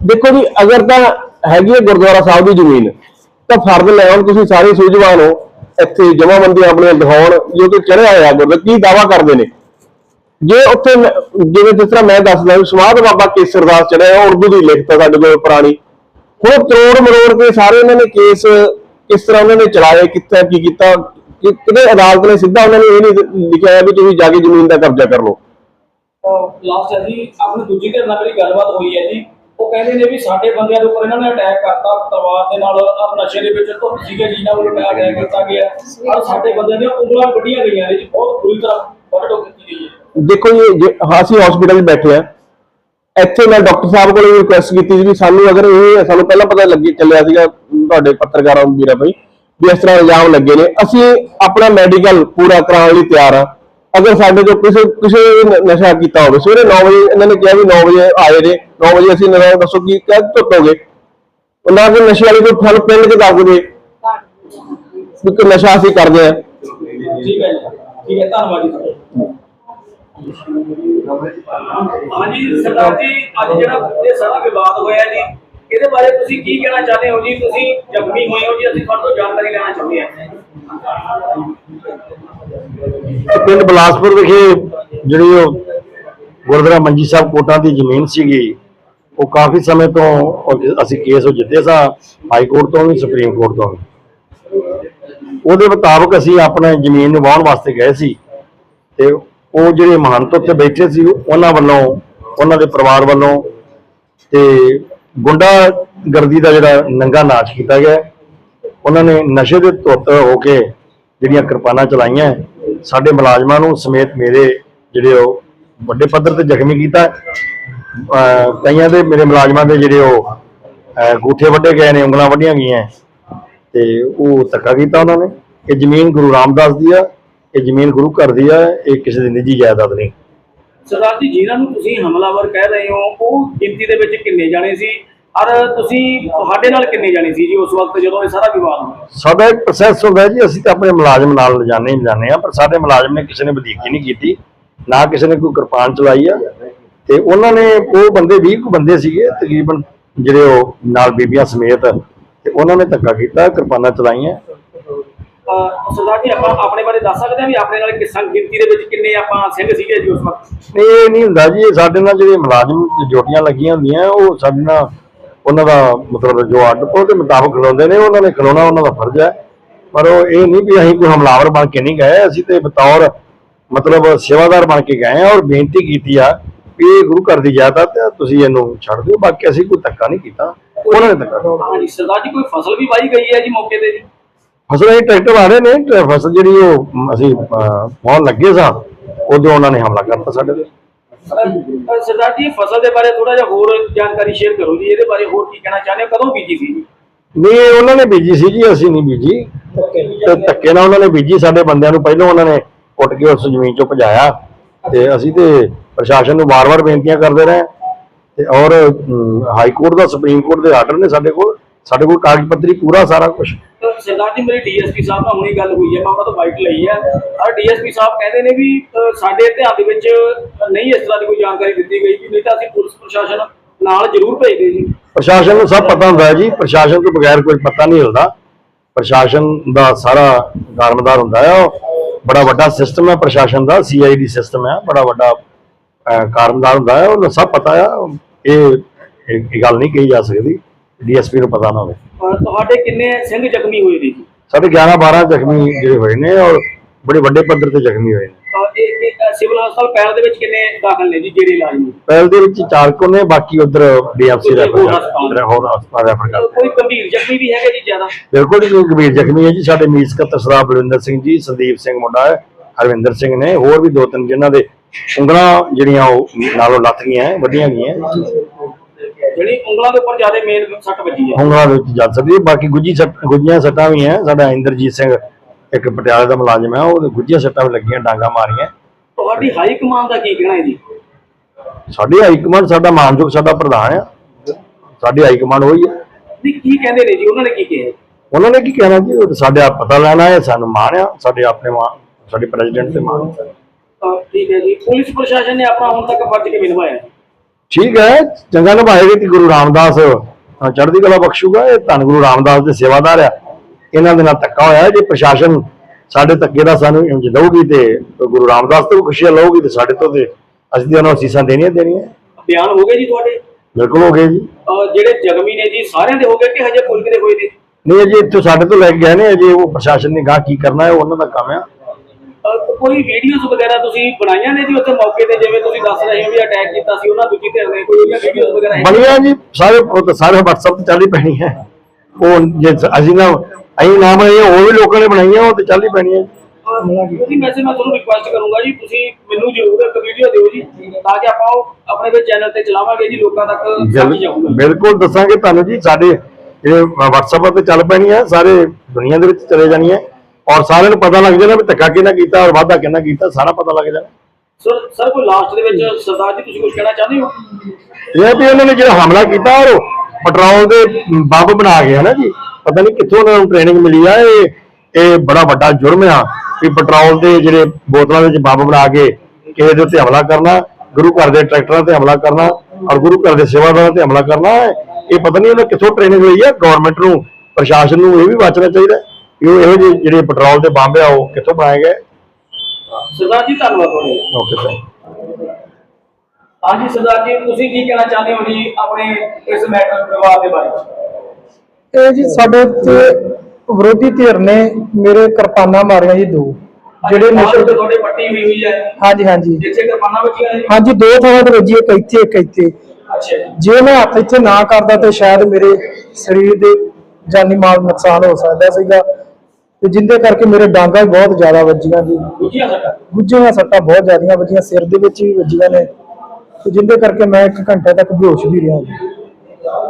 ਦੇਖੋ ਜੀ, ਅਗਰ ਤਾਂ ਹੈਗੀ ਹੈ ਗੁਰਦੁਆਰਾ ਸਾਹਿਬ ਦੀ ਜ਼ਮੀਨ, ਤਾਂ ਫਰਜ਼ ਲੈਣ ਤੁਸੀਂ ਸਾਰੇ ਸੂਝਵਾਨ ਹੋ, ਇੱਥੇ ਜਮਾਬੰਦੀ ਆਪਣੀਆਂ ਦਿਖਾਉਣ, ਜੋ ਕਿ ਚੜਿਆ ਹੋਇਆ ਗੁਰਦੁਆਰਾ, ਕੀ ਦਾਵਾ ਕਰਦੇ ਨੇ? ਜੇ ਉੱਥੇ ਜਿਵੇਂ ਜਿਸ ਤਰ੍ਹਾਂ ਮੈਂ ਦੱਸਦਾ ਵੀ ਸਮਾਧ ਬਾਬਾ ਕੇਸਰਦਾਸ ਚੜਿਆ ਉਰਦੂ ਦੀ ਲਿਖਤ ਆ ਸਾਡੇ ਕੋਲ ਪੁਰਾਣੀ। ਹੁਣ ਤਰੋੜ ਮਰੋੜ ਕੇ ਸਾਰੇ ਇਹਨਾਂ ਨੇ ਕੇਸ, ਕਿਸ ਤਰ੍ਹਾਂ ਉਹਨਾਂ ਨੇ ਚਲਾਏ, ਕਿੱਥੇ, ਕੀ ਕੀਤਾ ਕਿ ਕਿਤੇ ਅਦਾਲਤ ਨੇ ਸਿੱਧਾ ਉਹਨਾਂ ਨੇ ਇਹ ਨਹੀਂ ਲਿਖਿਆ ਹੈ ਵੀ ਤੁਸੀਂ ਜਾ ਕੇ ਜ਼ਮੀਨ ਦਾ ਕਬਜ਼ਾ ਕਰ ਲਓ। ਲਾਸਟ ਹੈ ਜੀ ਆਪਣੀ ਦੂਜੀ ਧਿਰ ਨਾਲ ਮੇਰੀ ਗੱਲਬਾਤ ਹੋਈ ਹੈ ਜੀ। ਉਹ ਕਹਿੰਦੇ ਨੇ ਵੀ ਸਾਡੇ ਬੰਦਿਆਂ ਦੇ ਉੱਪਰ ਇਹਨਾਂ ਨੇ ਅਟੈਕ ਕਰਤਾ ਤਲਵਾਰ ਦੇ ਨਾਲ ਆਹ ਨਸ਼ੇ ਦੇ ਵਿੱਚ ਧੁੱਪ ਸੀਗੇ ਜਿਨ੍ਹਾਂ ਵੱਲੋਂ ਅਟੈਕ ਹੈ ਕੀਤਾ ਗਿਆ। ਔਰ ਸਾਡੇ ਬੰਦਿਆਂ ਦੀਆਂ ਉਂਗਲਾਂ ਵੱਡੀਆਂ ਗਈਆਂ ਨੇ ਜੀ ਬਹੁਤ ਬੁਰੀ ਤਰ੍ਹਾਂ ਵੱਢ ਟੋਕ ਕੀਤੀ ਗਈ ਹੈ। ਦੇਖੋ ਜੀ ਅਸੀਂ ਹਸਪੀਟਲ 'ਚ ਬੈਠੇ ਆ ਇੱਥੇ ਮੈਂ ਡਾਕਟਰ ਸਾਹਿਬ ਕੋਲ ਰਿਕੁਐਸਟ ਕੀਤੀ ਸੀ ਵੀ ਸਾਨੂੰ ਅਗਰ ਇਹ ਸਾਨੂੰ ਪਹਿਲਾਂ ਪਤਾ ਲੱਗੀ ਚੱਲਿਆ ਸੀਗਾ ਤੁਹਾਡੇ ਪੱਤਰਕਾਰਾਂ ਨੂੰ ਵੀਰਾ ਭਾਈ ਵੀ ਇਸ ਤਰ੍ਹਾਂ ਇਲਜ਼ਾਮ ਲੱਗੇ ਨੇ, ਅਸੀਂ ਆਪਣਾ ਮੈਡੀਕਲ ਪੂਰਾ ਕਰਾਉਣ ਲਈ ਤਿਆਰ ਆ ਅਗਰ ਸਾਡੇ ਤੋਂ ਕਿਸੇ ਕਿਸੇ ਨਸ਼ਾ ਕੀਤਾ ਹੋਵੇ, ਸਵੇਰੇ 9 ਵਜੇ ਇਹਨਾਂ ਨੇ ਕਿਹਾ ਵੀ 9 ਵਜੇ ਆਏ ਨੇ 9 ਵਜੇ ਅਸੀਂ ਇਹਨਾਂ ਦੱਸੋ ਕੀ ਕਹਿ ਟੁੱਟੋਗੇ ਉਹਨਾਂ ਦੇ ਨਸ਼ੇ ਵਾਲੇ ਕੋਈ ਫਲ ਪਿੰਡ 'ਚ ਦੱਸ ਦੇ ਵੀ ਕੋਈ ਨਸ਼ਾ ਅਸੀਂ ਕਰਦੇ ਆ ਠੀਕ ਹੈ ਠੀਕ ਹੈ, ਧੰਨਵਾਦ ਜੀ ਹਾਂਜੀ, ਸਰਦਾਰ ਜੀ, ਅੱਜ ਜਿਹੜਾ ਇਹ ਸਾਰਾ ਵਿਵਾਦ ਹੋਇਆ ਜੀ ਇਹਦੇ ਬਾਰੇ ਤੁਸੀਂ ਕੀ ਕਹਿਣਾ ਚਾਹੁੰਦੇ ਹੋ ਜੀ? ਤੁਸੀਂ ਜ਼ਖਮੀ ਹੋਏ ਹੋ ਜੀ, ਅਸੀਂ ਤੁਹਾਡੇ ਤੋਂ ਜਾਣਕਾਰੀ ਲੈਣਾ ਚਾਹੁੰਦੇ ਹਾਂ। ਪਿੰਡ ਬਲਾਸਪੁਰ ਵਿਖੇ ਜਿਹੜੀ ਉਹ ਗੁਰਦੁਆਰਾ ਮੰਜੀ ਸਾਹਿਬ ਕੋਟਾਂ ਦੀ ਜ਼ਮੀਨ ਸੀਗੀ, ਉਹ ਕਾਫੀ ਸਮੇਂ ਤੋਂ ਅਸੀਂ ਕੇਸ ਉਹ ਜਿੱਤੇ ਸਾਂ, ਹਾਈ ਕੋਰਟ ਤੋਂ ਵੀ, ਸੁਪਰੀਮ ਕੋਰਟ ਤੋਂ ਵੀ। ਉਹਦੇ ਮੁਤਾਬਕ ਅਸੀਂ ਆਪਣੇ ਜ਼ਮੀਨ ਨੂੰ ਵਾਹਣ ਵਾਸਤੇ ਗਏ ਸੀ ਤੇ ਉਹ ਜਿਹੜੇ ਮਹੰਤ ਉੱਥੇ ਬੈਠੇ ਸੀ, ਉਹਨਾਂ ਵੱਲੋਂ, ਉਹਨਾਂ ਦੇ ਪਰਿਵਾਰ ਵੱਲੋਂ ਤੇ ਗੁੰਡਾ ਗਰਦੀ ਦਾ ਜਿਹੜਾ ਨੰਗਾ ਨਾਚ ਕੀਤਾ ਗਿਆ ਉਹਨਾਂ ਨੇ ਨਸ਼ੇ ਦੇ ਧੁੱਤ ਹੋ ਕੇ ਜਿਹੜੀਆਂ ਕਿਰਪਾਨਾਂ ਚਲਾਈਆਂ ਸਾਡੇ ਮੁਲਾਜ਼ਮਾਂ ਨੂੰ ਸਮੇਤ ਮੇਰੇ ਜਿਹੜੇ ਉਹ ਵੱਡੇ ਪੱਧਰ ਤੇ ਜ਼ਖਮੀ ਕੀਤਾ ਕਈਆਂ ਦੇ ਮੇਰੇ ਮੁਲਾਜ਼ਮਾਂ ਦੇ ਜਿਹੜੇ ਉਹ ਗੂਠੇ ਵੱਡੇ ਗਏ ਨੇ, ਉਂਗਲਾਂ ਵੱਡੀਆਂ ਗਈਆਂ ਤੇ ਉਹ ਧੱਕਾ ਕੀਤਾ ਉਹਨਾਂ ਨੇ। ਇਹ ਜ਼ਮੀਨ ਗੁਰੂ ਰਾਮਦਾਸ ਦੀ ਆ, ਇਹ ਜ਼ਮੀਨ ਗੁਰੂ ਘਰ ਦੀ ਆ, ਇਹ ਕਿਸੇ ਦੀ ਨਿੱਜੀ ਜਾਇਦਾਦ ਨਹੀਂ। ਸਰਦਾਰ ਜੀ, ਜਿਨ੍ਹਾਂ ਨੂੰ ਤੁਸੀਂ ਹਮਲਾਵਰ ਕਹਿ ਰਹੇ ਹੋ, ਉਹ ਗਿਣਤੀ ਦੇ ਵਿੱਚ ਕਿੰਨੇ ਜਾਣੇ ਸੀ? ਔਰ ਤੁਸੀਂ ਤੁਹਾਡੇ ਨਾਲ ਕਿੰਨੇ ਜਾਣੇ ਸੀ ਜੀ ਉਸ ਵਕਤ ਜਦੋਂ ਇਹ ਸਾਰਾ ਵਿਵਾਦ ਹੋਇਆ? ਸਾਡਾ ਇੱਕ ਪ੍ਰੋਸੈਸ ਹੁੰਦਾ ਜੀ, ਅਸੀਂ ਤਾਂ ਆਪਣੇ ਮੁਲਾਜ਼ਮ ਨਾਲ ਲਿਜਾਣੇ ਹੀ ਲਿਜਾਣੇ ਆ, ਪਰ ਸਾਡੇ ਮੁਲਾਜ਼ਮ ਨੇ ਕਿਸੇ ਨੇ ਵਧੀਕੀ ਨਹੀਂ ਕੀਤੀ, ਨਾ ਕਿਸੇ ਨੇ ਕੋਈ ਕਿਰਪਾਨ ਚਲਾਈ ਆ। ਤੇ ਉਹਨਾਂ ਨੇ, ਉਹ ਬੰਦੇ 20 ਕੁ ਬੰਦੇ ਸੀਗੇ, ਤਕਰੀਬਨ ਜਿਹੜੇ ਉਹ ਨਾਲ ਬੀਬੀਆਂ ਸਮੇਤ, ਤੇ ਉਹਨਾਂ ਨੇ ਧੱਕਾ ਕੀਤਾ, ਕਿਰਪਾਨਾਂ ਚਲਾਈਆਂ। ਸਰਦਾਰ ਜੀ ਆਪਾਂ ਆਪਣੇ ਬਾਰੇ ਦੱਸ ਸਕਦੇ ਹਾਂ ਵੀ ਆਪਣੇ ਨਾਲ ਕਿਸ ਗਿਣਤੀ ਦੇ ਵਿੱਚ ਕਿੰਨੇ ਆਪਾਂ ਸਿੰਘ ਸੀਗੇ ਜੀ ਉਸ ਵਕਤ? ਇਹ ਨਹੀਂ ਹੁੰਦਾ ਜੀ ਇਹ ਸਾਡੇ ਨਾਲ ਜਿਹੜੇ ਮੁਲਾਜ਼ਮ ਡਿਊਟੀਆਂ ਲੱਗੀਆਂ ਹੁੰਦੀਆਂ ਉਹ ਸਾਡੇ ਨਾਲ ਉਹਨਾਂ ਦਾ ਮਤਲਬ ਜੋ ਅੱਡ ਉਹਦੇ ਮੁਤਾਬਕ ਖਲੋਂਦੇ ਨੇ ਉਹਨਾਂ ਨੇ ਖਲੋਣਾ ਉਹਨਾਂ ਦਾ ਫਰਜ਼ ਹੈ। ਪਰ ਉਹ ਇਹ ਨਹੀਂ ਵੀ ਅਸੀਂ ਕੋਈ ਹਮਲਾਵਰ ਬਣ ਕੇ ਨਹੀਂ ਗਏ ਅਸੀਂ ਤੇ ਬਤੌਰ ਮਤਲਬ ਸੇਵਾਦਾਰ ਬਣ ਕੇ ਗਏ ਆ ਔਰ ਬੇਨਤੀ ਕੀਤੀ ਆ ਵੀ ਇਹ ਗੁਰੂ ਘਰ ਦੀ ਜਾਇਦਾਦ ਹੈ ਤੁਸੀਂ ਇਹਨੂੰ ਛੱਡ ਦਿਓ ਬਾਕੀ ਅਸੀਂ ਕੋਈ ਧੱਕਾ ਨਹੀਂ ਕੀਤਾ। ਉਹਨਾਂ ਨੇ ਧੱਕਾ ਕੀਤਾ। ਹਾਂਜੀ ਸਰਦਾਰ ਜੀ ਕੋਈ ਫਸਲ ਵੀ ਵਾਹੀ ਗਈ ਹੈ ਜੀ ਮੌਕੇ ਤੇ ਜੀ? ਫਸਲ ਇਹ ਟਰੈਕਟਰ ਆ ਰਹੇ ਨੇ ਫਸਲ ਜਿਹੜੀ ਉਹ ਅਸੀਂ ਬਹੁਤ ਲੱਗੇ ਸਾਂ। ਉਦੋਂ ਉਹਨਾਂ ਨੇ ਹਮਲਾ ਕਰਤਾ ਸਾਡੇ ਤੇ। ਸਰਦਾਰ ਜੀ ਫਸਲ ਦੇ ਬਾਰੇ ਥੋੜਾ ਜਿਹਾ ਹੋਰ ਜਾਣਕਾਰੀ ਸ਼ੇਅਰ ਕਰੋ ਜੀ। ਇਹਦੇ ਬਾਰੇ ਹੋਰ ਕੀ ਕਹਿਣਾ ਚਾਹੁੰਦੇ ਹੋ? ਕਦੋਂ ਬੀਜੀ ਸੀ? ਜੀ ਨਹੀਂ ਉਹਨਾਂ ਨੇ ਬੀਜੀ ਸੀ ਜੀ ਅਸੀਂ ਨਹੀਂ ਬੀਜੀ। ਤੇ ਧੱਕੇ ਨਾਲ ਉਹਨਾਂ ਨੇ ਬੀਜੀ। ਸਾਡੇ ਬੰਦਿਆਂ ਨੂੰ ਪਹਿਲਾਂ ਉਹਨਾਂ ਨੇ ਕੁੱਟ ਕੇ ਉਸ ਜ਼ਮੀਨ ਚੋਂ ਭਜਾਇਆ। ਤੇ ਅਸੀਂ ਤੇ ਪ੍ਰਸ਼ਾਸਨ ਨੂੰ ਵਾਰ-ਵਾਰ ਬੇਨਤੀਆਂ ਕਰਦੇ ਰਹੇ। ਤੇ ਔਰ ਹਾਈ ਕੋਰਟ ਦਾ ਸੁਪਰੀਮ ਕੋਰਟ ਦੇ ਆਰਡਰ ਨੇ ਸਾਡੇ ਕੋਲ। ਸਾਡੇ ਕੋਲ ਕਾਗਜ਼ ਪੱਤਰੀ ਪੂਰਾ ਸਾਰਾ ਕੁਝ ਸਰਦਾਰ ਜੀ ਮੇਰੀ ਡੀਐਸਪੀ ਸਾਹਿਬ ਨਾਲ ਹੁਣੀ ਗੱਲ ਹੋਈ ਹੈ ਮੈਂ ਉਹਨਾਂ ਤੋਂ ਬਾਈਟ ਲਈ ਹੈ। ਔਰ ਡੀਐਸਪੀ ਸਾਹਿਬ ਕਹਿੰਦੇ ਨੇ ਵੀ ਅਹ ਸਾਡੇ ਧਿਆਨ ਦੇ ਵਿੱਚ ਨਹੀਂ ਇਸ ਤਰ੍ਹਾਂ ਦੀ ਕੋਈ ਜਾਣਕਾਰੀ ਦਿੱਤੀ ਗਈ ਵੀ ਨਹੀਂ ਤਾਂ ਅਸੀਂ ਪੁਲਿਸ ਪ੍ਰਸ਼ਾਸਨ ਨਾਲ ਜ਼ਰੂਰ ਭੇਜਦੇ ਜੀ। ਪ੍ਰਸ਼ਾਸਨ ਨੂੰ ਸਭ ਪਤਾ ਹੁੰਦਾ ਹੈ ਜੀ ਪ੍ਰਸ਼ਾਸਨ ਤੋਂ ਬਗੈਰ ਕੋਈ ਪਤਾ ਨਹੀਂ ਹੁੰਦਾ। ਪ੍ਰਸ਼ਾਸਨ ਦਾ ਸਾਰਾ ਕਾਰਨਦਾਰ ਹੁੰਦਾ ਹੈ। ਉਹ ਬੜਾ ਵੱਡਾ ਸਿਸਟਮ ਹੈ ਪ੍ਰਸ਼ਾਸਨ ਦਾ ਸੀਆਈਡੀ ਸਿਸਟਮ ਹੈ ਬੜਾ ਵੱਡਾ ਅਹ, ਕਾਰਨਦਾਰ ਹੁੰਦਾ ਹੈ। ਉਹਨੂੰ ਸਭ ਪਤਾ ਹੈ। ਇਹ ਇਹ ਇਹ ਗੱਲ ਨਹੀਂ ਕਹੀ ਜਾ ਸਕਦੀ ਡੀਐਸਪੀ ਨੂੰ ਪਤਾ ਨਾ ਹੋਵੇ। ਤੁਹਾਡੇ ਕਿੰਨੇ ਸਿੰਘ ਜ਼ਖਮੀ ਹੋਏ ਨੇ ਸਾਡੇ 11 12 ਜ਼ਖਮੀ ਜਿਹੜੇ ਹੋਏ ਨੇ ਔਰ ਬੜੇ ਵੱਡੇ ਪੱਧਰ ਤੇ ਜ਼ਖਮੀ ਹੋਏ ਨੇ। ਅਹ ਇਹ ਸਿਵਲ ਹਸਪਤਾਲ ਪੈਲ ਦੇ ਵਿੱਚ ਕਿੰਨੇ ਦਾਖਲ ਨੇ ਜੀ ਜਿਹੜੇ ਇਲਾਜ ਨੇ? ਪਹਿਲ ਦੇ ਵਿੱਚ ਚਾਰ ਕੋ ਨੇ ਬਾਕੀ ਉਧਰ ਡੀਐਮਸੀ ਦਾ ਹੋਰ ਹਸਪਤਾਲ। ਹੋਰ ਹਸਪਤਾਲ ਰੈਫਰ ਕਰ ਅਹ ਕੋਈ ਗੰਭੀਰ ਜ਼ਖਮੀ ਵੀ ਹੈਗੇ ਜੀ ਜ਼ਿਆਦਾ? ਬਿਲਕੁਲ ਜੀ ਗੰਭੀਰ ਜ਼ਖਮੀ ਹੈ ਜੀ। ਸਾਡੇ ਮੀਤ ਸਕੱਤਰ ਸਰਦਾਰ ਬਲਵਿੰਦਰ ਸਿੰਘ ਜੀ ਸੰਦੀਪ ਸਿੰਘ ਮੁੰਡਾ ਹੈ ਹਰਵਿੰਦਰ ਸਿੰਘ ਨੇ ਹੋਰ ਵੀ ਦੋ ਤਿੰਨ ਜਿਨ੍ਹਾਂ ਦੇ ਉਂਗਲਾਂ ਜਿਹੜੀਆਂ ਉਹ ਨਾਲੋਂ ਲੱਥ ਗਈਆਂ ਵੱਡੀਆਂ ਗਈਆਂ। ਜਿਹੜੀ ਉਂਗਲਾਂ ਦੇ ਉੱਪਰ ਜ਼ਿਆਦਾ ਮੇਨ ਸੱਟ ਵੱਜੀ ਹੈ। ਉਂਗਲਾਂ ਦੇ ਵਿੱਚ ਜਾ ਸਕਦੀ ਹੈ। ਬਾਕੀ ਗੁੱਜੀ ਸੱਟ ਗੁੱਜੀਆਂ ਸੱਟਾਂ ਵੀ ਹੈ। ਸਾਡਾ ਇੰਦਰਜੀਤ ਸਿੰਘ ਇੱਕ ਪਟਿਆਲੇ ਦਾ ਮੁਲਾਜ਼ਮ ਹੈ। ਉਹਦੇ ਗੁੱਜੀਆਂ ਸੱਟਾਂ ਵੀ ਲੱਗੀਆਂ ਡਾਂਗਾ ਮਾਰੀਆਂ। ਤੁਹਾਡੀ ਹਾਈ ਕਮਾਂਡ ਦਾ ਕੀ ਕਹਿਣਾ ਹੈ ਜੀ? ਸਾਡੀ ਹਾਈ ਕਮਾਂਡ ਸਾਡਾ ਮਾਨਯੋਗ ਸਾਡਾ ਪ੍ਰਧਾਨ ਆ ਸਾਡੀ ਹਾਈ ਕਮਾਂਡ ਹੋਈ ਹੈ। ਵੀ ਕੀ ਕਹਿੰਦੇ ਨੇ ਜੀ? ਉਹਨਾਂ ਨੇ ਕੀ ਕਿਹਾ ਉਹਨਾਂ ਨੇ ਕੀ ਕਹਿਣਾ ਜੀ? ਉਹ ਤਾਂ ਸਾਡੇ ਆਪ ਪਤਾ ਲੈਣਾ ਹੈ ਸਾਨੂੰ ਮਾਣ ਆ ਸਾਡੇ ਆਪਣੇ ਮਾਣ ਸਾਡੇ ਪ੍ਰੈਜ਼ੀਡੈਂਟ ਤੇ ਮਾਣ ਹੈ। ਅਹ ਠੀਕ ਹੈ ਜੀ। ਪੁਲਿਸ ਪ੍ਰਸ਼ਾਸਨ ਨੇ ਆਪਣਾ ਹੁਣ ਤੱਕ ਫਰਜ਼ ਕਿਵੇਂ ਨਿਭਾਇਆ? ਠੀਕ ਹੈ ਚੰਗਾ ਨਿਭਾਏਗਾ ਕਿ ਗੁਰੂ ਰਾਮਦਾਸ। ਚੜ੍ਹਦੀ ਕਲਾ ਬਖਸ਼ੂਗਾ ਇਹ ਧੰਨ ਗੁਰੂ ਰਾਮਦਾਸ ਦੇ ਸੇਵਾਦਾਰ ਆ। ਇਹਨਾਂ ਦੇ ਨਾਲ ਧੱਕਾ ਹੋਇਆ। ਜੇ ਪ੍ਰਸ਼ਾਸਨ ਸਾਡੇ ਧੱਕੇ ਦਾ ਸਾਨੂੰ ਇੰਜ ਦਊਗੀ ਤੇ ਗੁਰੂ ਰਾਮਦਾਸ ਤੋਂ ਖੁਸ਼ੀਆਂ ਲਊਗੀ ਤੇ ਸਾਡੇ ਤੋਂ ਤੇ ਅਸੀਂ ਤਾਂ ਉਹਨਾਂ ਅਸੀਸਾਂ ਦੇਣੀਆਂ ਦੇਣੀਆਂ। ਬਿਆਨ ਹੋ ਗਏ ਜੀ ਤੁਹਾਡੇ? ਬਿਲਕੁਲ ਹੋ ਗਏ ਜੀ। ਜਿਹੜੇ ਜ਼ਖਮੀ ਨੇ ਜੀ ਸਾਰਿਆਂ ਦੇ ਹੋ ਗਏ ਕਿ ਹਜੇ ਕੋਈ ਕਿਤੇ ਹੋਏ ਨੇ? ਨਹੀਂ ਅਜੇ ਇੱਥੋਂ ਸਾਡੇ ਤੋਂ ਲੈ ਕੇ ਗਏ ਨੇ ਅਜੇ ਉਹ ਪ੍ਰਸ਼ਾਸਨ ਨੇ ਗਾਹ ਕੀ ਕਰਨਾ ਹੈ ਉਹ ਉਹਨਾਂ ਦਾ ਕੰਮ ਆ। ਕੋਈ ਵੀਡੀਓਜ਼ ਵਗੈਰਾ ਤੁਸੀਂ ਬਣਾਈਆਂ ਨੇ ਜੀ ਉੱਥੇ ਮੌਕੇ ਤੇ? ਜਿਵੇਂ ਤੁਸੀਂ ਦੱਸ ਰਹੇ ਹੋ ਵੀ ਅਟੈਕ ਕੀਤਾ ਸੀ ਉਹਨਾਂ ਦੂਜੀ ਧਿਰ ਨੇ ਕੋਈ ਉਹਦੀਆਂ ਵੀਡੀਓਜ਼ ਵਗੈਰਾ ਹੈ? ਬਣੀਆਂ ਜੀ ਸਾਰੇ ਉਹ ਤਾਂ ਸਾਰੇ WhatsApp ਤੇ ਚੱਲ ਹੀ ਪੈਣੀ ਹੈ। ਉਹ ਜੇ ਅਸੀਂ ਨਾ ਅਸੀਂ ਨਾ ਬਣਾਈਏ ਹੋਰ ਵੀ ਲੋਕਾਂ ਨੇ ਬਣਾਈਆਂ ਉਹ ਤੇ ਚੱਲ ਹੀ ਪੈਣੀਆਂ ਤੁਸੀਂ ਵੈਸੇ ਮੈਂ ਤੁਹਾਨੂੰ ਰਿਕੁਐਸਟ ਕਰੂੰਗਾ ਜੀ ਤੁਸੀਂ ਮੈਨੂੰ ਜ਼ਰੂਰ ਇੱਕ ਵੀਡੀਓ ਦਿਓ ਜੀ ਤਾਂ ਕਿ ਆਪਾਂ ਉਹ ਆਪਣੇ ਵਿੱਚ ਚੈਨਲ ਤੇ ਚਲਾਵਾਂਗੇ ਜੀ ਲੋਕਾਂ ਤੱਕ ਪਹੁੰਚ ਜਾਊਗਾ। ਬਿਲਕੁਲ ਦੱਸਾਂਗੇ ਤੁਹਾਨੂੰ ਜੀ ਸਾਡੇ ਜਿਹੜੇ WhatsApp ਤੇ ਚੱਲ ਪੈਣੀ ਹੈ ਸਾਰੇ ਦੁਨੀਆ ਦੇ ਵਿੱਚ ਚਲੇ ਜਾਣੀ ਹੈ ਔਰ ਸਾਰਿਆਂ ਨੂੰ ਪਤਾ ਲੱਗ ਜਾਣਾ ਵੀ ਧੱਕਾ ਕਿਹਨਾਂ ਕੀਤਾ ਔਰ ਵਾਧਾ ਕਿਹਨਾਂ ਕੀਤਾ ਸਾਰਾ ਪਤਾ ਲੱਗ ਜਾਣਾ। ਸਰ ਸਰ ਕੋਈ ਲਾਸਟ ਦੇ ਵਿੱਚ ਸਰਦਾਰ ਜੀ ਤੁਸੀਂ ਕੁਝ ਕਹਿਣਾ ਚਾਹੁੰਦੇ ਹੋ? ਇਹ ਵੀ ਉਹਨਾਂ ਨੇ ਜਿਹੜਾ ਹਮਲਾ ਕੀਤਾ ਔਰ ਪੈਟਰੋਲ ਦੇ ਬੰਬ ਬਣਾ ਕੇ ਹਨਾ ਜੀ ਪਤਾ ਨਹੀਂ ਕਿੱਥੋਂ ਉਹਨਾਂ ਨੂੰ ਟ੍ਰੇਨਿੰਗ ਮਿਲੀ ਆ ਇਹ ਇਹ ਬੜਾ ਵੱਡਾ ਜੁਰਮ ਆ ਵੀ ਪੈਟਰੋਲ ਦੇ ਜਿਹੜੇ ਬੋਤਲਾਂ ਵਿੱਚ ਬੰਬ ਬਣਾ ਕੇ ਕਿਸੇ ਦੇ ਉੱਤੇ ਹਮਲਾ ਕਰਨਾ ਗੁਰੂ ਘਰ ਦੇ ਟਰੈਕਟਰਾਂ ਤੇ ਹਮਲਾ ਕਰਨਾ ਔਰ ਗੁਰੂ ਘਰ ਦੇ ਸੇਵਾਦਾਰਾਂ ਤੇ ਹਮਲਾ ਕਰਨਾ ਇਹ ਪਤਾ ਨਹੀਂ ਉਹਨਾਂ ਕਿੱਥੋਂ ਟ੍ਰੇਨਿੰਗ ਲਈ ਆ ਗਵਰਨਮੈਂਟ ਨੂੰ ਪ੍ਰਸ਼ਾਸਨ ਨੂੰ ਇਹ ਵੀ ਵਾਚਣਾ ਚਾਹੀਦਾ। ਇਹੋ ਜਿਹੇ ਜਿਹੜੇ ਪੈਟਰੋਲ ਦੇ ਬੰਬ ਆ ਉਹ ਕਿੱਥੋਂ ਬਣਾਏ ਗਏ? ਸਰਦਾਰ ਜੀ ਧੰਨਵਾਦ ਤੁਹਾਡਾ। ਓਕੇ ਸਰ ਹਾਂਜੀ ਸਰਦਾਰ ਜੀ ਤੁਸੀਂ ਕੀ ਕਹਿਣਾ ਚਾਹੁੰਦੇ ਹੋ ਜੀ ਆਪਣੇ ਇਸ ਮੈਟਰ ਵਿਵਾਦ ਦੇ ਬਾਰੇ? ਇਹ ਜੀ ਸਾਡੇ ਤੇ ਵਿਰੋਧੀ ਧਿਰ ਨੇ ਮੇਰੇ ਕਿਰਪਾਨਾਂ ਮਾਰੀਆਂ ਜੀ ਦੋ ਜਿਹੜੇ ਨਸ਼ੇ ਉੱਤੇ ਤੁਹਾਡੇ ਪੱਟੀ ਹੋਈ ਹੋਈ ਹੈ। ਹਾਂਜੀ ਹਾਂਜੀ। ਜਿੱਥੇ ਕਿਰਪਾਨਾਂ ਵੱਜੀਆਂ ਨੇ ਹਾਂਜੀ ਦੋ ਥਾਵਾਂ ਤੇ ਵੱਜੀ ਇੱਕ ਇੱਥੇ ਇੱਕ ਇੱਥੇ। ਅੱਛਾ ਜੀ। ਜੇ ਮੈਂ ਹੱਥ ਇੱਥੇ ਨਾ ਕਰਦਾ ਤੇ ਸ਼ਾਇਦ ਮੇਰੇ ਸਰੀਰ ਦੇ ਜਾਨੀ ਮਾਲ ਨੁਕਸਾਨ ਹੋ ਸਕਦਾ ਸੀਗਾ। ਤੇ ਜਿੰਦੇ ਕਰਕੇ ਮੇਰੇ ਡਾਂਗਾਂ ਵੀ ਬਹੁਤ ਜ਼ਿਆਦਾ ਵੱਜੀਆਂ ਜੀ। ਸੱਟਾਂ? ਗੁੱਝੀਆਂ ਸੱਟਾਂ ਬਹੁਤ ਜ਼ਿਆਦੀਆਂ ਵੱਜੀਆਂ ਸਿਰ ਦੇ ਵਿੱਚ ਵੀ ਵੱਜੀਆਂ ਨੇ। ਤੇ ਜਿੰਦੇ ਕਰਕੇ ਮੈਂ ਇੱਕ ਘੰਟੇ ਤੱਕ ਬੇਹੋਸ਼ ਵੀ ਰਿਹਾ ਜੀ।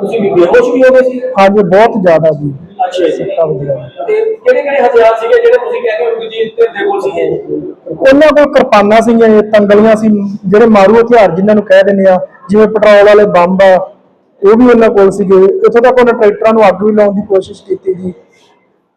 ਤੁਸੀਂ ਵੀ ਬੇਹੋਸ਼ ਵੀ ਹੋ ਗਏ ਸੀ? ਹਾਂਜੀ ਬਹੁਤ ਜ਼ਿਆਦਾ ਜੀ। ਅੱਛਾ ਜੀ। ਸੱਟਾਂ ਵੱਜੀਆਂ। ਤੇ ਕਿਹੜੇ ਕਿਹੜੇ ਹਥਿਆਰ ਸੀਗੇ ਜਿਹੜੇ ਤੁਸੀਂ ਕਹਿੰਦੇ ਹੋ ਜੀ ਦੇ ਕੋਲ ਸੀਗੇ? ਉਹਨਾਂ ਕੋਲ ਕਿਰਪਾਨਾਂ ਸੀਗੀਆਂ ਜੀ, ਤੰਗਲੀਆਂ ਸੀ ਜਿਹੜੇ ਮਾਰੂ ਹਥਿਆਰ ਜਿਨ੍ਹਾਂ ਨੂੰ ਕਹਿ ਦਿੰਦੇ ਆ ਜਿਵੇਂ ਪੈਟਰੋਲ ਵਾਲੇ ਬੰਬ ਆ ਉਹ ਵੀ ਉਹਨਾਂ ਕੋਲ ਸੀਗੇ। ਇੱਥੋਂ ਤੱਕ ਉਹਨਾਂ ਟਰੈਕਟਰਾਂ ਨੂੰ ਅੱਗ ਵੀ ਲਾਉਣ ਦੀ ਕੋਸ਼ਿਸ਼ ਕੀਤੀ ਜੀ।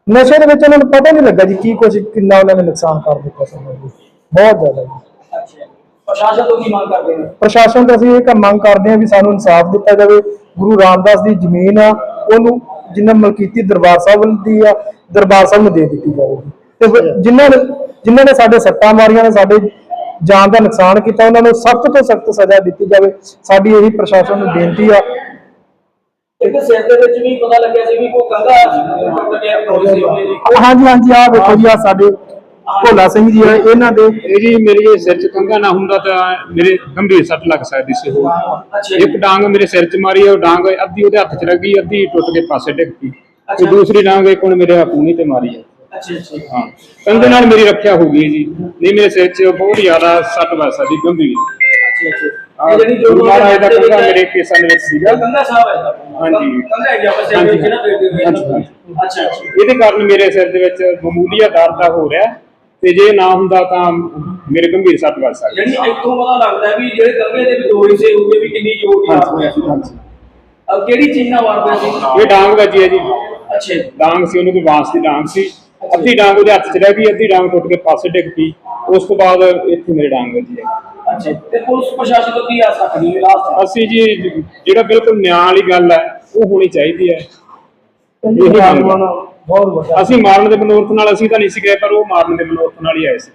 ਨਸ਼ੇ ਦੇ ਵਿੱਚ ਉਹਨਾਂ ਨੂੰ ਪਤਾ ਨਹੀਂ ਲੱਗਾ ਜੀ ਕੀ ਕੁਝ ਕਿੰਨਾ ਉਹਨਾਂ ਨੇ ਨੁਕਸਾਨ ਕਰ ਦਿੱਤਾ ਸਾਨੂੰ ਜੀ ਬਹੁਤ ਜ਼ਿਆਦਾ ਜੀ। ਅੱਛਾ। ਪ੍ਰਸ਼ਾਸਨ ਤੋਂ ਕੀ ਮੰਗ ਕਰਦੇ ਨੇ? ਪ੍ਰਸ਼ਾਸਨ ਤੋਂ ਅਸੀਂ ਇਹ ਕੰਮ ਮੰਗ ਕਰਦੇ ਹਾਂ ਵੀ ਸਾਨੂੰ ਇਨਸਾਫ ਦਿੱਤਾ ਜਾਵੇ। ਗੁਰੂ ਰਾਮਦਾਸ ਦੀ ਜ਼ਮੀਨ ਆ ਉਹਨੂੰ ਜਿੰਨਾ ਮਲਕੀਤੀ ਦਰਬਾਰ ਸਾਹਿਬ ਦੀ ਆ ਦਰਬਾਰ ਸਾਹਿਬ ਨੂੰ ਦੇ ਦਿੱਤੀ ਜਾਵੇ। ਜੀ। ਤੇ ਫਿਰ ਜਿਨ੍ਹਾਂ ਨੇ ਜਿਨ੍ਹਾਂ ਨੇ ਸਾਡੇ ਸੱਟਾਂ ਮਾਰੀਆਂ ਨੇ ਸਾਡੇ ਜਾਨ ਦਾ ਨੁਕਸਾਨ ਕੀਤਾ ਉਹਨਾਂ ਨੂੰ ਸਖਤ ਤੋਂ ਸਖਤ ਸਜ਼ਾ ਦਿੱਤੀ ਜਾਵੇ। ਸਾਡੀ ਇਹੀ ਪ੍ਰਸ਼ਾਸਨ ਨੂੰ ਬੇਨਤੀ ਆ ਇੱਕ ਸਿਰ ਦੇ ਵਿੱਚ ਵੀ ਪਤਾ ਲੱਗਿਆ ਸੀ ਵੀ ਕੋਈ ਕੰਗਾ ਟੁੱਟ ਗਿਆ ਕੋਈ ਸੀ ਉਹਨੇ ਜੀ ਹਾਂਜੀ ਹਾਂਜੀ ਆਹ ਵੇਖੋ ਜੀ ਆ ਸਾਡੇ ਭੋਲਾ ਸਿੰਘ ਜੀ ਆ ਇਹਨਾਂ ਦੇ ਇਹ ਜੀ ਮੇਰੇ ਸਿਰ 'ਚ ਕੰਗਾ ਨਾ ਹੁੰਦਾ ਤਾਂ ਮੇਰੇ ਗੰਭੀਰ ਸੱਟ ਲੱਗ ਸਕਦੀ ਸੀ ਉਹ ਇੱਕ ਡਾਂਗ ਮੇਰੇ ਸਿਰ 'ਚ ਮਾਰੀ ਉਹ ਡਾਂਗ ਅੱਧੀ ਉਹਦੇ ਹੱਥ 'ਚ ਲੱਗ ਗਈ ਅੱਧੀ ਟੁੱਟ ਕੇ ਪਾਸੇ ਡਿੱਗ ਪਈ। ਤੇ। ਦੂਸਰੀ ਡਾਂਗ ਇੱਕ ਹੁਣ ਮੇਰੇ ਹਕੂਨੀ ਤੇ ਮਾਰੀ ਹੈ ਅੱਛਾ ਅੱਛਾ ਹਾਂ। ਕੰਗੇ ਨਾਲ ਮੇਰੀ ਰੱਖਿਆ ਹੋ ਗਈ ਜੀ। ਨਹੀਂ ਮੇਰੇ ਸਿਰ 'ਚ ਬਹੁਤ ਜ਼ਿਆਦਾ ਸੱਟ ਵੱਜ ਸਕਦੀ ਗੰਭੀਰ। ਅੱਛਾ ਅੱਛਾ ਇਹ ਜਿਹੜੀ ਜੋ ਗੁਰੂ ਮਹਾਰਾਜ ਦਾ ਕੰਘਾ ਮੇਰੇ ਕੇਸਾਂ ਦੇ ਵਿੱਚ ਸੀਗਾ। ਕੰਗਾ ਸਾਹਿਬ ਹੈ ਹਾਂਜੀ। ਕੰਗਾ ਹੈ ਜੀ ਆਪਾਂ ਸਿਰ ਦੇ ਵਿੱਚ ਨਾ ਦੇ ਦੇ ਹਾਂਜੀ, ਹਾਂਜੀ। ਅੱਛਾ ਅੱਛਾ। ਇਹਦੇ ਕਾਰਨ ਮੇਰੇ ਸਿਰ ਦੇ ਵਿੱਚ ਮਾਮੂਲੀ ਦਰਦ ਹੋ ਰਿਹਾ ਤੇ ਜੇ ਨਾ ਹੁੰਦਾ ਤਾਂ ਮੇਰੇ ਗੰਭੀਰ ਸੱਟ ਵੱਜ ਸਕਦੀ ਜਿਹੜੀ ਇੱਥੋਂ ਪਤਾ ਲੱਗਦਾ ਹੈ ਵੀ ਜਿਹੜੇ ਕੰਗੇ ਦੇ ਵੀ ਦੋ ਹਿੱਸੇ ਹੋਗੇ ਵੀ ਕਿੰਨੀ ਜ਼ੋਰ ਦੀ ਆਪ ਹੋਇਆ ਸੀ ਹਾਂਜੀ। ਅਬ ਕਿਹੜੀ ਚੀਜ਼ ਨਾਲ ਵਾਰ ਪਿਆ ਸੀ? ਇਹ ਡਾਂਗ ਵੱਜੀ ਹੈ ਜੀ। ਅੱਛਾ ਜੀ। ਡਾਂਗ ਸੀ ਉਹਨੂੰ ਕੋਈ ਬਾਂਸ ਦੀ ਡਾਂਗ ਸੀ। ਅੱਧੀ ਡਾਂਗ ਉਹਦੇ ਹੱਥ 'ਚ ਰਹਿ ਗਈ ਅੱਧੀ ਡਾਂਗ ਟੁੱਟ ਕੇ ਪਾਸੇ ਡਿੱਗ ਪਈ। ਉਸ ਤੋਂ ਬਾਅਦ ਇੱਥੇ ਮੇਰੇ ਡਾਂਗ ਵੱਜੀ ਹੈ। ਅੱਛਾ। ਤੇ ਪੁਲਿਸ ਪ੍ਰਸ਼ਾਸਨ ਤੋਂ ਕੀ ਆਸ ਰੱਖਦੀ ਹੈ ਲਾਸਟ ਅਸੀਂ ਜੀ ਜਿਹੜਾ ਬਿਲਕੁਲ ਨਿਆਂ ਵਾਲੀ ਗੱਲ ਹੈ ਉਹ ਹੋਣੀ ਚਾਹੀਦੀ ਹੈ। ਇਹ ਗੱਲ ਹੈ। ਬਹੁਤ ਵੱਡਾ। ਅਸੀਂ ਮਾਰਨ ਦੇ ਬਨੋਰਤ ਨਾਲ ਅਸੀਂ ਤਾਂ ਨਹੀਂ ਸੀ ਗਏ ਪਰ ਉਹ ਮਾਰਨ ਦੇ ਬਨੋਰਤ ਨਾਲ ਹੀ ਆਏ ਸੀ।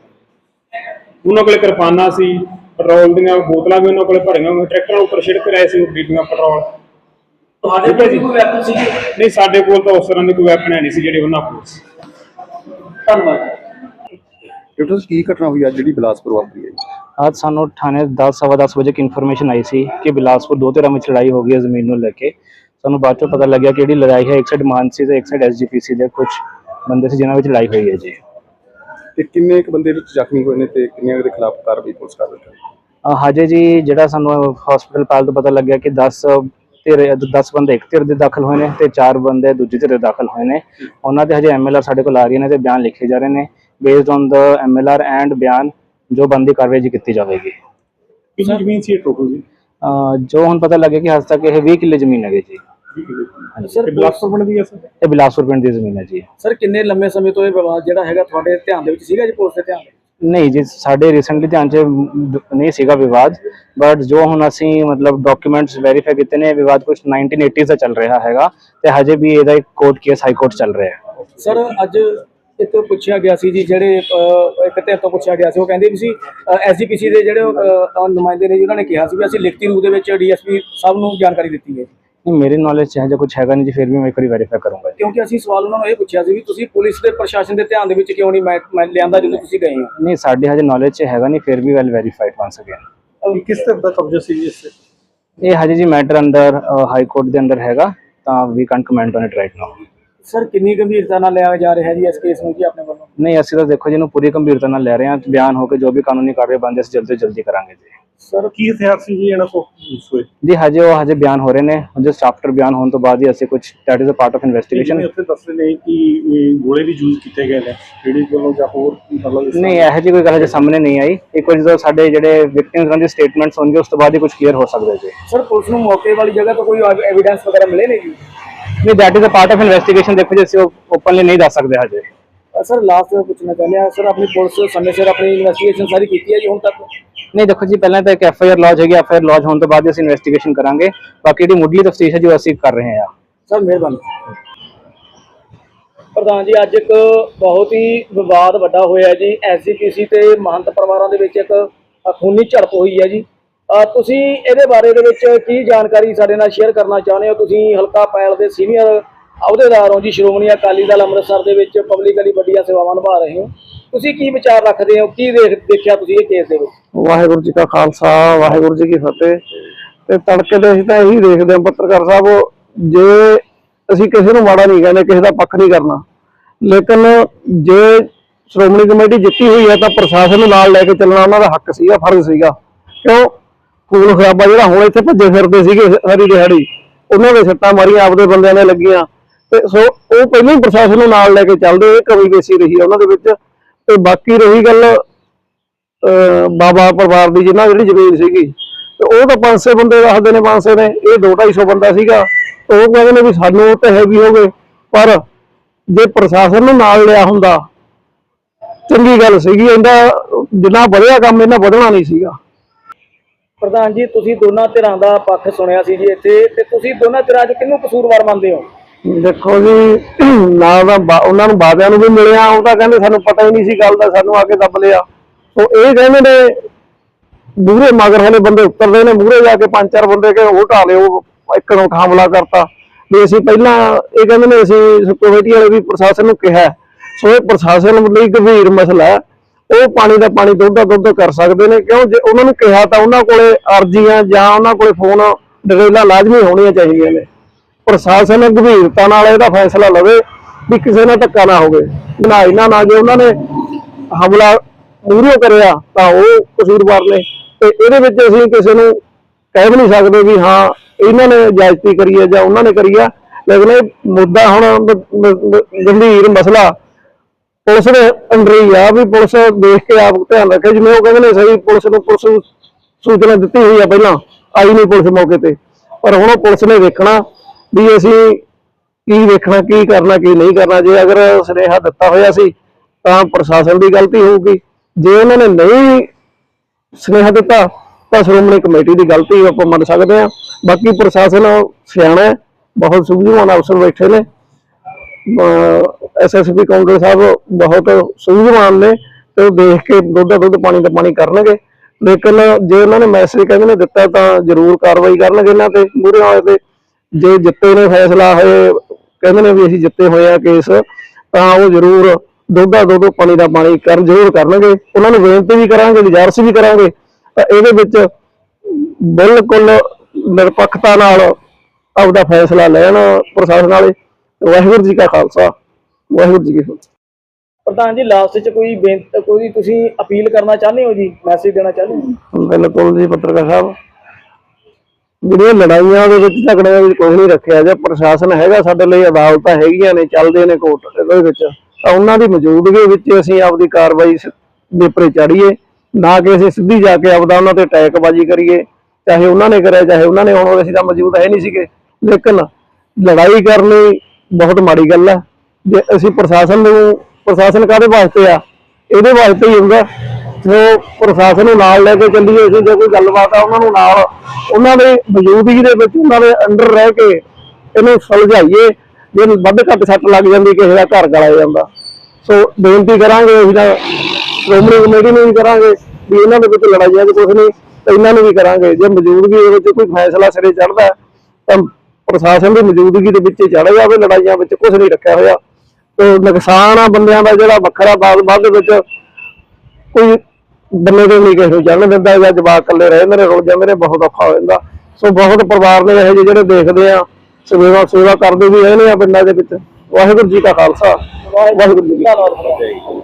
ਉਹਨਾਂ ਕੋਲੇ ਕਿਰਪਾਨਾਂ ਸੀ ਪੈਟਰੋਲ ਦੀਆਂ ਬੋਤਲਾਂ ਵੀ ਉਹਨਾਂ ਕੋਲੇ ਭਰੀਆਂ ਹੋਈਆਂ ਟਰੈਕਟਰਾਂ ਉੱਪਰ ਛਿੜਕ ਰਹੇ ਸੀ ਉਹ ਬੀਬੀਆਂ ਪੈਟਰੋਲ। ਤੁਹਾਡੇ ਕੋਲ ਵੀ ਕੋਈ ਵੈਪਨ ਸੀ ਨਹੀਂ ਸਾਡੇ ਕੋਲ ਤਾਂ ਉਸ ਤਰ੍ਹਾਂ ਦੇ ਕੋਈ ਵੈਪਨ ਹੈ ਨਹੀਂ ਸੀ ਜਿਹੜੇ ਉਹਨਾਂ ਕੋਲ ਸੀ। ਧੰਨਵਾਦ ਡਾਕਟਰ ਕੀ ਘਟਨਾ ਹੋਈ ਅੱਜ ਜਿਹੜੀ ਬਿਲਾਸਪੁਰ ਵਾਪਰੀ ਹੈ? ਅੱਜ ਸਾਨੂੰ ਥਾਣੇ 10 ਸਵਾ 10 ਵਜੇ ਇੱਕ ਇਨਫੋਰਮੇਸ਼ਨ ਆਈ ਸੀ ਕਿ ਬਿਲਾਸਪੁਰ ਦੋ ਧਿਰਾਂ ਵਿੱਚ ਲੜਾਈ ਹੋ ਗਈ ਹੈ ਜ਼ਮੀਨ ਨੂੰ ਲੈ ਕੇ। ਸਾਨੂੰ ਬਾਅਦ ਚੋਂ ਪਤਾ ਲੱਗਿਆ ਕਿ ਜਿਹੜੀ ਲੜਾਈ ਹੈ ਇੱਕ ਸਾਈਡ ਮਾਨਸੀ ਤੇ ਇੱਕ ਸਾਈਡ ਐਸਜੀਪੀਸੀ ਦੇ ਕੁਝ ਬੰਦੇ ਸੀ ਜਿਨ੍ਹਾਂ ਵਿੱਚ ਲੜਾਈ ਹੋਈ ਹੈ ਜੀ। ਤੇ ਕਿੰਨੇ ਕੁ ਬੰਦੇ ਵਿੱਚ ਜ਼ਖਮੀ ਹੋਏ ਨੇ ਤੇ ਕਿੰਨਿਆਂ ਦੇ ਖਿਲਾਫ ਕਾਰਵਾਈ ਪੁਲਿਸ ਕਰ ਰਹੀ ਹੈ? ਹਜੇ ਜੀ ਜਿਹੜਾ ਸਾਨੂੰ ਹਸਪੀਟਲ ਪਾਲ ਤੋਂ ਪਤਾ ਲੱਗਿਆ ਕਿ 10 ਧਿਰ 10 ਬੰਦੇ ਇੱਕ ਧਿਰ ਦੇ ਦਾਖਲ ਹੋਏ ਨੇ ਤੇ 4 ਬੰਦੇ ਦੂਜੀ ਧਿਰ ਦੇ ਦਾਖਲ ਹੋਏ ਨੇ। ਉਹਨਾਂ ਦੇ ਹਜੇ ਐਮਐਲਆਰ ਸਾਡੇ ਕੋਲ ਆ ਰਹੀਆਂ ਨੇ ਤੇ ਬਿਆਨ ਲਿਖੇ ਜਾ ਰਹੇ ਨੇ। ਬੇਸਡ ਔਨ ਦਾ ਐਮਐਲਆਰ ਐਂਡ ਬਿਆਨ ਜੋ ਬੰਦੀ ਕਾਰਵਾਈ ਜੀ ਕੀਤੀ ਜਾਵੇਗੀ। ਕਿੰਨੀ ਜ਼ਮੀਨ ਸੀ ਟੋਟਲ ਜੀ? ਜੋ ਹੁਣ ਪਤਾ ਲੱਗਿਆ ਕਿ ਹਜੇ ਤੱਕ ਇਹ 20 ਕਿੱਲੇ ਜ਼ਮੀਨ ਹੈਗੀ ਜੀ। ਸਰ ਬਿਲਾਸਪੁਰ ਪਿੰਡ ਦੀ ਹੈ ਸਰ? ਇਹ ਬਿਲਾਸਪੁਰ ਪਿੰਡ ਦੀ ਜ਼ਮੀਨ ਹੈ ਜੀ। ਸਰ ਕਿੰਨੇ ਲੰਮੇ ਸਮੇਂ ਤੋਂ ਇਹ ਵਿਵਾਦ ਜਿਹੜਾ ਹੈਗਾ ਤੁਹਾਡੇ ਧਿਆਨ ਦੇ ਵਿੱਚ ਸੀਗਾ ਜੀ ਪੁਲਿਸ ਦੇ ਧਿਆਨ ਦੇ? ਨਹੀਂ ਜੀ ਸਾਡੇ ਰੀਸੈਂਟਲੀ ਧਿਆਨ 'ਚ ਨਹੀਂ ਸੀਗਾ ਵਿਵਾਦ ਬਟ ਜੋ ਹੁਣ ਅਸੀਂ ਮਤਲਬ ਡਾਕੂਮੈਂਟਸ ਵੈਰੀਫਾਈ ਕੀਤੇ ਨੇ ਵਿਵਾਦ ਕੁਝ 1980s ਦਾ ਚੱਲ ਰਿਹਾ ਹੈਗਾ ਤੇ ਹਜੇ ਵੀ ਇਹਦਾ ਇੱਕ ਕੋਰਟ ਕੇਸ ਹਾਈ ਕੋਰਟ ਚੱਲ ਰਿਹਾ ਹੈ। ਸਰ ਅੱਜ ਇੱਕ ਪੁੱਛਿਆ ਗਿਆ ਸੀ ਜੀ ਜਿਹੜੇ ਅਹ, ਇੱਕ ਧਿਰ ਤੋਂ ਪੁੱਛਿਆ ਗਿਆ ਸੀ ਉਹ ਕਹਿੰਦੇ ਵੀ ਸੀ ਐਸਜੀਪੀਸੀ ਦੇ ਜਿਹੜੇ ਅਹ, ਨੁਮਾਇੰਦੇ ਨੇ ਜੀ ਉਹਨਾਂ ਨੇ ਕਿਹਾ ਸੀ ਵੀ ਅਸੀਂ ਲਿਖਤੀ ਰੂਪ ਦੇ ਵਿੱਚ ਡੀਐਸਪੀ ਸਭ ਨੂੰ ਜਾਣਕਾਰੀ ਦਿੱਤੀ ਹੈ ਨਹੀਂ ਮੇਰੀ ਨੌਲੇਜ 'ਚ ਹਜੇ ਕੁਝ ਹੈਗਾ ਨਹੀਂ ਜੀ ਫਿਰ ਵੀ ਮੈਂ ਇੱਕ ਵਾਰੀ ਵੈਰੀਫਾਈ ਕਰੂੰਗਾ ਜੀ। ਕਿਉਂਕਿ ਅਸੀਂ ਸਵਾਲ ਉਹਨਾਂ ਨੂੰ ਇਹ ਪੁੱਛਿਆ ਸੀ ਵੀ ਤੁਸੀਂ ਪੁਲਿਸ ਦੇ ਪ੍ਰਸ਼ਾਸਨ ਦੇ ਧਿਆਨ ਦੇ ਵਿੱਚ ਕਿਉਂ ਨਹੀਂ ਮੈਂ ਮੈਂ ਲਿਆਂਦਾ ਜਦੋਂ ਤੁਸੀਂ ਗਏ ਹੋ? ਨਹੀਂ ਸਾਡੇ ਹਜੇ ਨੌਲੇਜ 'ਚ ਹੈਗਾ ਨਹੀਂ ਫਿਰ ਵੀ ਵੈਲ ਵੈਰੀਫਾਈਡ ਵਾਂਸ ਅਗੇਨ ਕਿਸ ਤਰ੍ਹਾਂ ਦਾ ਕਬਜ਼ਾ ਸੀ ਇਸ ਤੇ? ਇਹ ਹਜੇ ਜੀ ਮੈਟਰ ਅੰਡਰ ਹਾਈ ਕੋਰਟ ਦੇ ਅੰਦਰ ਹੈਗਾ ਤਾਂ ਵੀ can comment on it right now sir ਕਿੰਨੀ ਗੰਭੀਰਤਾ ਨਾਲ ਲਿਆ ਜਾ ਰਿਹਾ ਜੀ ਇਸ ਕੇਸ ਨੂੰ ਜੀ ਆਪਣੇ ਵੱਲੋਂ? ਨਹੀਂ ਅਸੀਂ ਤਾਂ ਦੇਖੋ ਜੀ ਇਹਨੂੰ ਪੂਰੀ ਗੰਭੀਰਤਾ ਨਾਲ ਲੈ ਰਹੇ ਹਾਂ। ਬਿਆਨ ਹੋ ਕੇ ਜੋ ਵੀ ਕਾਨੂੰਨੀ ਕਾਰਵਾਈ ਬਣਦੀ ਅਸੀਂ ਜਲਦੀ ਤੋਂ ਜਲਦੀ ਕਰਾਂਗੇ ਜੀ। ਸਰ ਕੀ ਹਥਿਆਰ ਸੀ ਜੀ ਇਹਨਾਂ ਕੋਲ ਜੀ ਹਜੇ ਉਹ ਹਜੇ ਬਿਆਨ ਹੋ ਰਹੇ ਨੇ। ਜਸਟ ਆਫਟਰ ਬਿਆਨ ਹੋਣ ਤੋਂ ਬਾਅਦ ਹੀ ਅਸੀਂ ਕੁਝ that is a part of investigation ਉੱਥੇ ਦੱਸ ਰਹੇ ਨੇ ਕਿ ਗੋਲੇ ਵੀ ਯੂਜ਼ ਕੀਤੇ ਗਏ ਨੇ। ਜਿਹੜੀ ਵੱਲੋਂ ਜਾਂ ਹੋਰ ਮਤਲਬ ਨਹੀਂ ਇਹੋ ਜਿਹੀ ਕੋਈ ਗੱਲ ਹਜੇ ਸਾਹਮਣੇ ਨਹੀਂ ਆਈ। ਇੱਕ ਵਾਰ ਜਦੋਂ ਸਾਡੇ ਜਿਹੜੇ ਵਿਕਟਿਮਸ ਦੇ ਸਟੇਟਮੈਂਟਸ ਹੋਣਗੇ ਉਸ ਤੋਂ ਬਾਅਦ ਹੀ ਕੁਝ ਕਲੀਅਰ ਹੋ ਸਕਦਾ ਜੀ। ਸਰ ਪੁਲਿਸ ਨੂੰ ਮੌਕੇ ਵਾਲੀ ਜਗ੍ਹਾ ਤੋਂ ਕੋਈ ਐਵੀਡੈਂਸ ਵਗੈਰਾ ਮਿਲੇ ਨੇ ਜੀ? ਨਹੀਂ that is a part of investigation ਦੇਖੋ ਜੀ ਅਸੀਂ ਓਪਨਲੀ ਨਹੀਂ ਦੱਸ ਸਕਦੇ ਹਜੇ। ਸਰ ਲਾਸਟ ਪੁੱਛਣਾ ਚਾਹੁੰਦੇ ਆ ਸਰ ਆਪਣੀ ਪੁਲਿਸ ਸਮੇਂ ਸਿਰ ਆਪਣੀ ਇਨਵੈਸਟੀਗੇਸ਼ਨ ਸਾਰੀ ਕੀਤੀ ਹੈ ਜੀ ਹੁਣ ਤੱਕ? ਨਹੀਂ ਦੇਖੋ ਜੀ ਪਹਿਲਾਂ ਤਾਂ ਇੱਕ ਐਫ ਆਈ ਆਰ ਲੌਜ ਹੈਗੀ ਐਫ ਆਈ ਆਰ ਲੌਜ ਹੋਣ ਤੋਂ ਬਾਅਦ ਅਸੀਂ ਇਨਵੈਸਟੀਗੇਸ਼ਨ ਕਰਾਂਗੇ। ਬਾਕੀ ਜਿਹੜੀ ਮੁੱਢਲੀ ਤਫਤੀਸ਼ ਹੈ ਜੋ ਅਸੀਂ ਕਰ ਰਹੇ ਹਾਂ। ਸਰ ਮਿਹਰਬਾਨੀ। ਪ੍ਰਧਾਨ ਜੀ ਅੱਜ ਇੱਕ ਬਹੁਤ ਹੀ ਵਿਵਾਦ ਵੱਡਾ ਹੋਇਆ ਜੀ। ਐਸਜੀਪੀਸੀ ਤੇ ਮਹੰਤ ਪਰਿਵਾਰਾਂ ਦੇ ਵਿੱਚ ਇੱਕ ਖੂਨੀ ਝੜਪ ਹੋਈ ਹੈ ਜੀ। ਤੁਸੀਂ ਇਹਦੇ ਬਾਰੇ ਦੇ ਵਿੱਚ ਕੀ ਜਾਣਕਾਰੀ ਸਾਡੇ ਨਾਲ ਸ਼ੇਅਰ ਕਰਨਾ ਚਾਹੁੰਦੇ ਹੋ? ਤੁਸੀਂ ਹਲਕਾ ਪੈਲ ਦੇ ਸੀਨੀਅਰ ਅਹੁਦੇਦਾਰ ਹੋ ਜੀ, ਸ਼੍ਰੋਮਣੀ ਅਕਾਲੀ ਦਲ ਅੰਮ੍ਰਿਤਸਰ ਦੇ ਵਿੱਚ ਪਬਲਿਕਲੀ ਵੱਡੀਆਂ ਸੇਵਾਵਾਂ ਨਿਭਾ ਰਹੇ ਹੋ। ਤੁਸੀਂ ਕੀ ਵਿਚਾਰ ਰੱਖਦੇ ਹੋ? ਕੀ ਦੇਖ ਦੇਖਿਆ ਤੁਸੀਂ ਇਹ ਕੇਸ ਦੇ ਵਿੱਚ? ਵਾਹਿਗੁਰੂ ਜੀ ਕਾ ਖਾਲਸਾ, ਵਾਹਿਗੁਰੂ ਜੀ ਕੀ ਫਤਿਹ। ਤੇ ਤੜਕੇ ਦੇ ਅਸੀਂ ਤਾਂ ਇਹੀ ਦੇਖਦੇ ਹਾਂ, ਪੱਤਰਕਾਰ ਸਾਹਿਬ, ਜੇ ਅਸੀਂ ਕਿਸੇ ਨੂੰ ਮਾੜਾ ਨਹੀਂ ਕਹਿੰਦੇ, ਕਿਸੇ ਦਾ ਪੱਖ ਨਹੀਂ ਕਰਨਾ। ਲੇਕਿਨ ਜੇ ਸ਼੍ਰੋਮਣੀ ਕਮੇਟੀ ਜਿੱਤੀ ਹੋਈ ਹੈ, ਤਾਂ ਪ੍ਰਸ਼ਾਸਨ ਨੂੰ ਨਾਲ ਲੈ ਕੇ ਚੱਲਣਾ ਉਹਨਾਂ ਦਾ ਹੱਕ ਸੀਗਾ, ਫਰਜ਼ ਸੀਗਾ। ਕਿਉਂ? ਖੂਨ ਖਰਾਬਾ ਜਿਹੜਾ ਹੁਣ ਇੱਥੇ ਭੱਜੇ ਫਿਰਦੇ ਸੀਗੇ ਸਾਰੀ ਦਿਹਾੜੀ, ਉਹਨਾਂ ਦੇ ਸੱਟਾਂ ਮਾਰੀਆਂ, ਆਪਦੇ ਬੰਦਿਆਂ ਨੇ ਲੱਗੀਆਂ। ਤੇ ਸੋ ਉਹ ਪਹਿਲਾਂ ਹੀ ਪ੍ਰਸ਼ਾਸਨ ਨੂੰ ਨਾਲ ਲੈ ਕੇ ਚੱਲਦੇ, ਇਹ ਕਮੀ ਬੇਸੀ ਰਹੀ ਉਹਨਾਂ ਦੇ ਵਿੱਚ। ਤੇ ਬਾਕੀ ਰਹੀ ਗੱਲ ਬਾਬਾ ਪਰਿਵਾਰ ਦੀ ਜਿਹਨਾਂ ਜਿਹੜੀ ਜ਼ਮੀਨ ਸੀਗੀ। ਤੇ ਉਹ ਤਾਂ 500 ਬੰਦੇ ਦੱਸਦੇ ਨੇ 500 ਨੇ। ਇਹ 2-250 ਬੰਦਾ ਸੀਗਾ। ਉਹ ਕਹਿੰਦੇ ਨੇ ਵੀ ਸਾਨੂੰ ਤਾਂ ਹੈਵੀ ਹੋ ਗਏ। ਪਰ ਜੇ ਪ੍ਰਸ਼ਾਸਨ ਨੂੰ ਨਾਲ ਲਿਆ ਹੁੰਦਾ, ਚੰਗੀ ਗੱਲ ਸੀਗੀ। ਇਹਦਾ ਜਿੰਨਾ ਵਧਿਆ ਕੰਮ ਇਹਨਾਂ ਵਧਣਾ ਨਹੀਂ ਸੀਗਾ। ਪ੍ਰਧਾਨ ਜੀ, ਤੁਸੀਂ ਦੋਨਾਂ ਧਿਰਾਂ ਦਾ ਪੱਖ ਸੁਣਿਆ ਸੀ ਜੀ ਇੱਥੇ ਤੇ ਤੁਸੀਂ ਦੋਨਾਂ ਧਿਰਾਂ 'ਚ ਕਿਹਨੂੰ ਕਸੂਰਵਾਰ ਮੰਨਦੇ ਹੋ? ਦੇਖੋ ਜੀ, ਨਾਲ ਦਾ ਉਹਨਾਂ ਨੂੰ ਬਾਬਿਆਂ ਨੂੰ ਵੀ ਮਿਲਿਆ, ਉਹ ਤਾਂ ਕਹਿੰਦੇ ਸਾਨੂੰ ਪਤਾ ਹੀ ਨਹੀਂ ਸੀ ਗੱਲ ਦਾ, ਸਾਨੂੰ ਆ ਕੇ ਦੱਬ ਲਿਆ। ਸੋ ਇਹ ਕਹਿੰਦੇ ਨੇ ਮੂਹਰੇ ਮਗਰ ਹਲੇ ਬੰਦੇ ਉੱਤਰਦੇ ਨੇ ਮੂਹਰੇ ਜਾ ਕੇ ਪੰਜ ਚਾਰ ਬੰਦੇ ਕੇ ਉਹ ਢਾਲੇ ਉਹ ਇੱਕ ਨੂੰ ਹਮਲਾ ਕਰਤਾ। ਵੀ ਅਸੀਂ ਪਹਿਲਾਂ ਇਹ ਕਹਿੰਦੇ ਨੇ, ਅਸੀਂ ਕਮੇਟੀ ਵਾਲੇ ਵੀ ਪ੍ਰਸ਼ਾਸਨ ਨੂੰ ਕਿਹਾ। ਸੋ ਇਹ ਪ੍ਰਸ਼ਾਸਨ ਲਈ ਗੰਭੀਰ ਮਸਲਾ ਹੈ। ਉਹ ਪਾਣੀ ਦਾ ਪਾਣੀ ਦੁੱਧ ਦਾ ਦੁੱਧ ਕਰ ਸਕਦੇ ਨੇ। ਕਿਉਂ? ਜੇ ਉਹਨਾਂ ਨੂੰ ਕਿਹਾ ਤਾਂ ਉਹਨਾਂ ਕੋਲੇ ਅਰਜ਼ੀਆਂ ਜਾਂ ਉਹਨਾਂ ਕੋਲੇ ਫੋਨ ਡਰੇਲਾ ਲਾਜ਼ਮੀ ਹੋਣੀਆਂ ਚਾਹੀਦੀਆਂ ਨੇ। ਪ੍ਰਸ਼ਾਸਨ ਗੰਭੀਰਤਾ ਨਾਲ ਇਹਦਾ ਫੈਸਲਾ ਲਵੇ ਵੀ ਕਿਸੇ ਨਾਲ ਧੱਕਾ ਨਾ ਹੋਵੇ। ਨਾ ਇਹਨਾਂ ਜੇ ਉਹਨਾਂ ਨੇ ਹਮਲਾ ਮੂਹਰਿਓ ਕਰਿਆ ਤਾਂ ਉਹ ਕਸੂਰਵਾਰ ਨੇ। ਤੇ ਇਹਦੇ ਵਿੱਚ ਅਸੀਂ ਕਿਸੇ ਨੂੰ ਕਹਿ ਵੀ ਨਹੀਂ ਸਕਦੇ ਵੀ ਹਾਂ, ਇਹਨਾਂ ਨੇ ਜਾਇਜ਼ਤੀ ਕਰੀ ਹੈ ਜਾਂ ਉਹਨਾਂ ਨੇ ਕਰੀ ਆ। ਲੇਕਿਨ ਇਹ ਮੁੱਦਾ ਹੁਣ ਗੰਭੀਰ ਮਸਲਾ ਪੁਲਿਸ ਦੇ ਅੰਦਰ ਹੀ ਆ ਵੀ ਪੁਲਿਸ ਦੇਖ ਕੇ ਆਪ ਧਿਆਨ ਰੱਖੇ, ਜਿਵੇਂ ਉਹ ਕਹਿੰਦੇ ਨੇ ਸਹੀ ਪੁਲਿਸ ਨੂੰ ਪੁਲਿਸ ਨੂੰ ਸੂਚਨਾ ਦਿੱਤੀ ਹੋਈ ਆ ਪਹਿਲਾਂ, ਆਈ ਨਹੀਂ ਪੁਲਿਸ ਮੌਕੇ ਤੇ। ਪਰ ਹੁਣ ਉਹ ਪੁਲਿਸ ਨੇ ਵੇਖਣਾ ਵੀ ਅਸੀਂ ਕੀ ਵੇਖਣਾ, ਕੀ ਕਰਨਾ, ਕੀ ਨਹੀਂ ਕਰਨਾ। ਜੇ ਅਗਰ ਸੁਨੇਹਾ ਦਿੱਤਾ ਹੋਇਆ ਸੀ, ਤਾਂ ਪ੍ਰਸ਼ਾਸਨ ਦੀ ਗਲਤੀ ਹੋਊਗੀ। ਜੇ ਉਹਨਾਂ ਨੇ ਨਹੀਂ ਸੁਨੇਹਾ ਦਿੱਤਾ, ਤਾਂ ਸ਼੍ਰੋਮਣੀ ਕਮੇਟੀ ਦੀ ਗਲਤੀ ਆਪਾਂ ਮੰਨ ਸਕਦੇ ਹਾਂ। ਬਾਕੀ ਪ੍ਰਸ਼ਾਸਨ ਸਿਆਣਾ ਬਹੁਤ ਸੁਝਵਾਨ ਅਫਸਰ ਬੈਠੇ ਨੇ। ਐਸਐਸਪੀ ਕਾਉਂਟਰ ਸਾਹਿਬ ਬਹੁਤ ਸੂਝਵਾਨ ਨੇ ਤੇ ਉਹ ਦੇਖ ਕੇ ਦੁੱਧ ਦਾ ਦੁੱਧ ਪਾਣੀ ਦਾ ਪਾਣੀ ਕਰਨਗੇ। ਲੇਕਿਨ ਜੇ ਉਹਨਾਂ ਨੇ ਮੈਸੇਜ ਕਹਿੰਦੇ ਨੇ ਦਿੱਤਾ ਤਾਂ ਜ਼ਰੂਰ ਕਾਰਵਾਈ ਕਰਨਗੇ ਇਹਨਾਂ ਤੇ ਮੂਹਰੇ ਵਾਲੇ ਤੇ। ਜੇ ਜਿੱਤੇ ਨੇ ਫੈਸਲਾ ਹੋਏ, ਕਹਿੰਦੇ ਨੇ ਵੀ ਅਸੀਂ ਜਿੱਤੇ ਹੋਏ ਆ ਕੇਸ ਤਾਂ ਉਹ ਜ਼ਰੂਰ ਦੁੱਧ ਦਾ ਦੁੱਧ, ਪਾਣੀ ਦਾ ਪਾਣੀ ਕਰ ਜ਼ਰੂਰ ਕਰਨਗੇ। ਉਹਨਾਂ ਨੂੰ ਬੇਨਤੀ ਵੀ ਕਰਾਂਗੇ, ਗੁਜ਼ਾਰਿਸ਼ ਵੀ ਕਰਾਂਗੇ। ਤਾਂ ਇਹਦੇ ਵਿੱਚ ਬਿਲਕੁਲ ਨਿਰਪੱਖਤਾ ਨਾਲ ਆਪਦਾ ਫੈਸਲਾ ਲੈਣ ਪ੍ਰਸ਼ਾਸਨ ਵਾਲੇ। ਵਾਹਿਗੁਰੂ ਜੀ ਕਾ ਖਾਲਸਾ ਵਾਹਿਗੁਰੂ ਜੀ ਕੀ ਫਤਿਹ। ਪ੍ਰਧਾਨ ਜੀ ਲਾਸਟ 'ਚ ਕੋਈ ਬੇਨਤੀ ਕੋਈ ਤੁਸੀਂ ਅਪੀਲ ਕਰਨਾ ਚਾਹੁੰਦੇ ਹੋ ਜੀ? ਮੈਸੇਜ ਦੇਣਾ ਚਾਹੁੰਦੇ ਹੋ? ਬਿਲਕੁਲ ਜੀ ਪੱਤਰਕਾਰ ਸਾਹਿਬ। ਜਿਹੜੀਆਂ ਲੜਾਈਆਂ ਦੇ ਵਿੱਚ ਝਗੜਿਆਂ ਵਿੱਚ ਕੋਈ ਨਹੀਂ ਰੱਖਿਆ ਜੇ ਪ੍ਰਸ਼ਾਸਨ ਹੈਗਾ ਸਾਡੇ ਲਈ ਅਦਾਲਤਾਂ ਹੈਗੀਆਂ ਨੇ ਚੱਲਦੇ ਨੇ ਕੋਰਟ ਇਹਦੇ ਵਿੱਚ। ਤਾਂ ਉਹਨਾਂ ਦੀ ਮੌਜੂਦਗੀ ਵਿੱਚ ਅਸੀਂ ਆਪਦੀ ਕਾਰਵਾਈ ਦੇ ਉੱਪਰ ਚਾੜੀਏ ਨਾ ਕਿ ਅਸੀਂ ਸਿੱਧੀ ਜਾ ਕੇ ਆਪਦਾ ਉਹਨਾਂ ਤੇ ਅਟੈਕਬਾਜ਼ੀ ਕਰੀਏ। ਚਾਹੇ ਉਹਨਾਂ ਨੇ ਕਰਿਆ ਚਾਹੇ ਉਹਨਾਂ ਨੇ ਹੁਣ ਅਸੀਂ ਤਾਂ ਮੌਜੂਦ ਹੈ ਨਹੀਂ ਸੀਗੇ। ਲੇਕਿਨ ਲੜਾਈ ਕਰਨੀ ਬਹੁਤ ਮਾੜੀ ਗੱਲ ਹੈ ਜੇ ਅਸੀਂ ਪ੍ਰਸ਼ਾਸਨ ਨੂੰ, ਪ੍ਰਸ਼ਾਸਨ ਕਾਦੇ ਵਾਸਤੇ ਆ? ਇਹਦੇ ਵਾਸਤੇ ਹੀ ਹੁੰਦਾ। ਜੋ ਪ੍ਰਸ਼ਾਸਨ ਨੂੰ ਨਾਲ ਲੈ ਕੇ ਚੱਲੀਏ, ਅਸੀਂ ਜੇ ਕੋਈ ਗੱਲਬਾਤ ਆ ਉਹਨਾਂ ਨੂੰ ਨਾਲ, ਉਹਨਾਂ ਦੇ ਮੌਜੂਦਗੀ ਦੇ ਵਿੱਚ ਉਹਨਾਂ ਦੇ ਅੰਡਰ ਰਹਿ ਕੇ ਇਹਨੂੰ ਸੁਲਝਾਈਏ। ਜੇ ਵੱਧ ਘੱਟ ਸੱਟ ਲੱਗ ਜਾਂਦੀ, ਕਿਸੇ ਦਾ ਘਰ ਗਲਾਇਆ ਜਾਂਦਾ। ਸੋ ਬੇਨਤੀ ਕਰਾਂਗੇ, ਅਸੀਂ ਤਾਂ ਸ਼੍ਰੋਮਣੀ ਕਮੇਟੀ ਨੂੰ ਵੀ ਕਰਾਂਗੇ ਵੀ ਇਹਨਾਂ ਦੇ ਵਿੱਚ ਲੜਾਈਆਂ 'ਚ ਕੁਝ ਨਹੀਂ ਇਹਨਾਂ ਨੂੰ ਵੀ ਕਰਾਂਗੇ। ਜੇ ਮੌਜੂਦਗੀ ਦੇ ਵਿੱਚ ਕੋਈ ਫੈਸਲਾ ਸਿਰੇ ਚੜਦਾ ਤਾਂ ਪ੍ਰਸ਼ਾਸਨ ਦੀ ਮੌਜੂਦਗੀ ਦੇ ਵਿੱਚ ਚੜ੍ਹ ਜਾਵੇ ਲੜਾਈਆਂ ਵਿੱਚ ਕੁਝ ਨਹੀਂ ਰੱਖਿਆ ਹੋਇਆ। ਤੇ ਨੁਕਸਾਨ ਆ ਬੰਦਿਆਂ ਦਾ ਜਿਹੜਾ ਵੱਖਰਾ ਬਾਦ ਬਾਅਦ ਵਿੱਚ ਕੋਈ ਬੰਦੇ ਦੇ ਨਹੀਂ ਕਿਸੇ ਨੂੰ ਚੜਨ ਦਿੰਦਾ ਜਾਂ ਜਵਾਕ ਇਕੱਲੇ ਰਹਿੰਦੇ ਨੇ, ਰੁਲ ਜਾਂਦੇ ਨੇ, ਬਹੁਤ ਔਖਾ ਹੋ ਜਾਂਦਾ। ਸੋ ਬਹੁਤ ਪਰਿਵਾਰ ਨੇ ਇਹੋ ਜਿਹੇ ਜਿਹੜੇ ਦੇਖਦੇ ਆ, ਸੇਵਾ ਸੇਵਾ ਕਰਦੇ ਵੀ ਰਹਿੰਦੇ ਆ ਪਿੰਡਾਂ ਦੇ ਵਿੱਚ। ਵਾਹਿਗੁਰੂ ਜੀ ਕਾ ਖਾਲਸਾ। ਵਾਹਿਗੁਰੂ ਜੀ ਕੀ ਫਤਿਹ।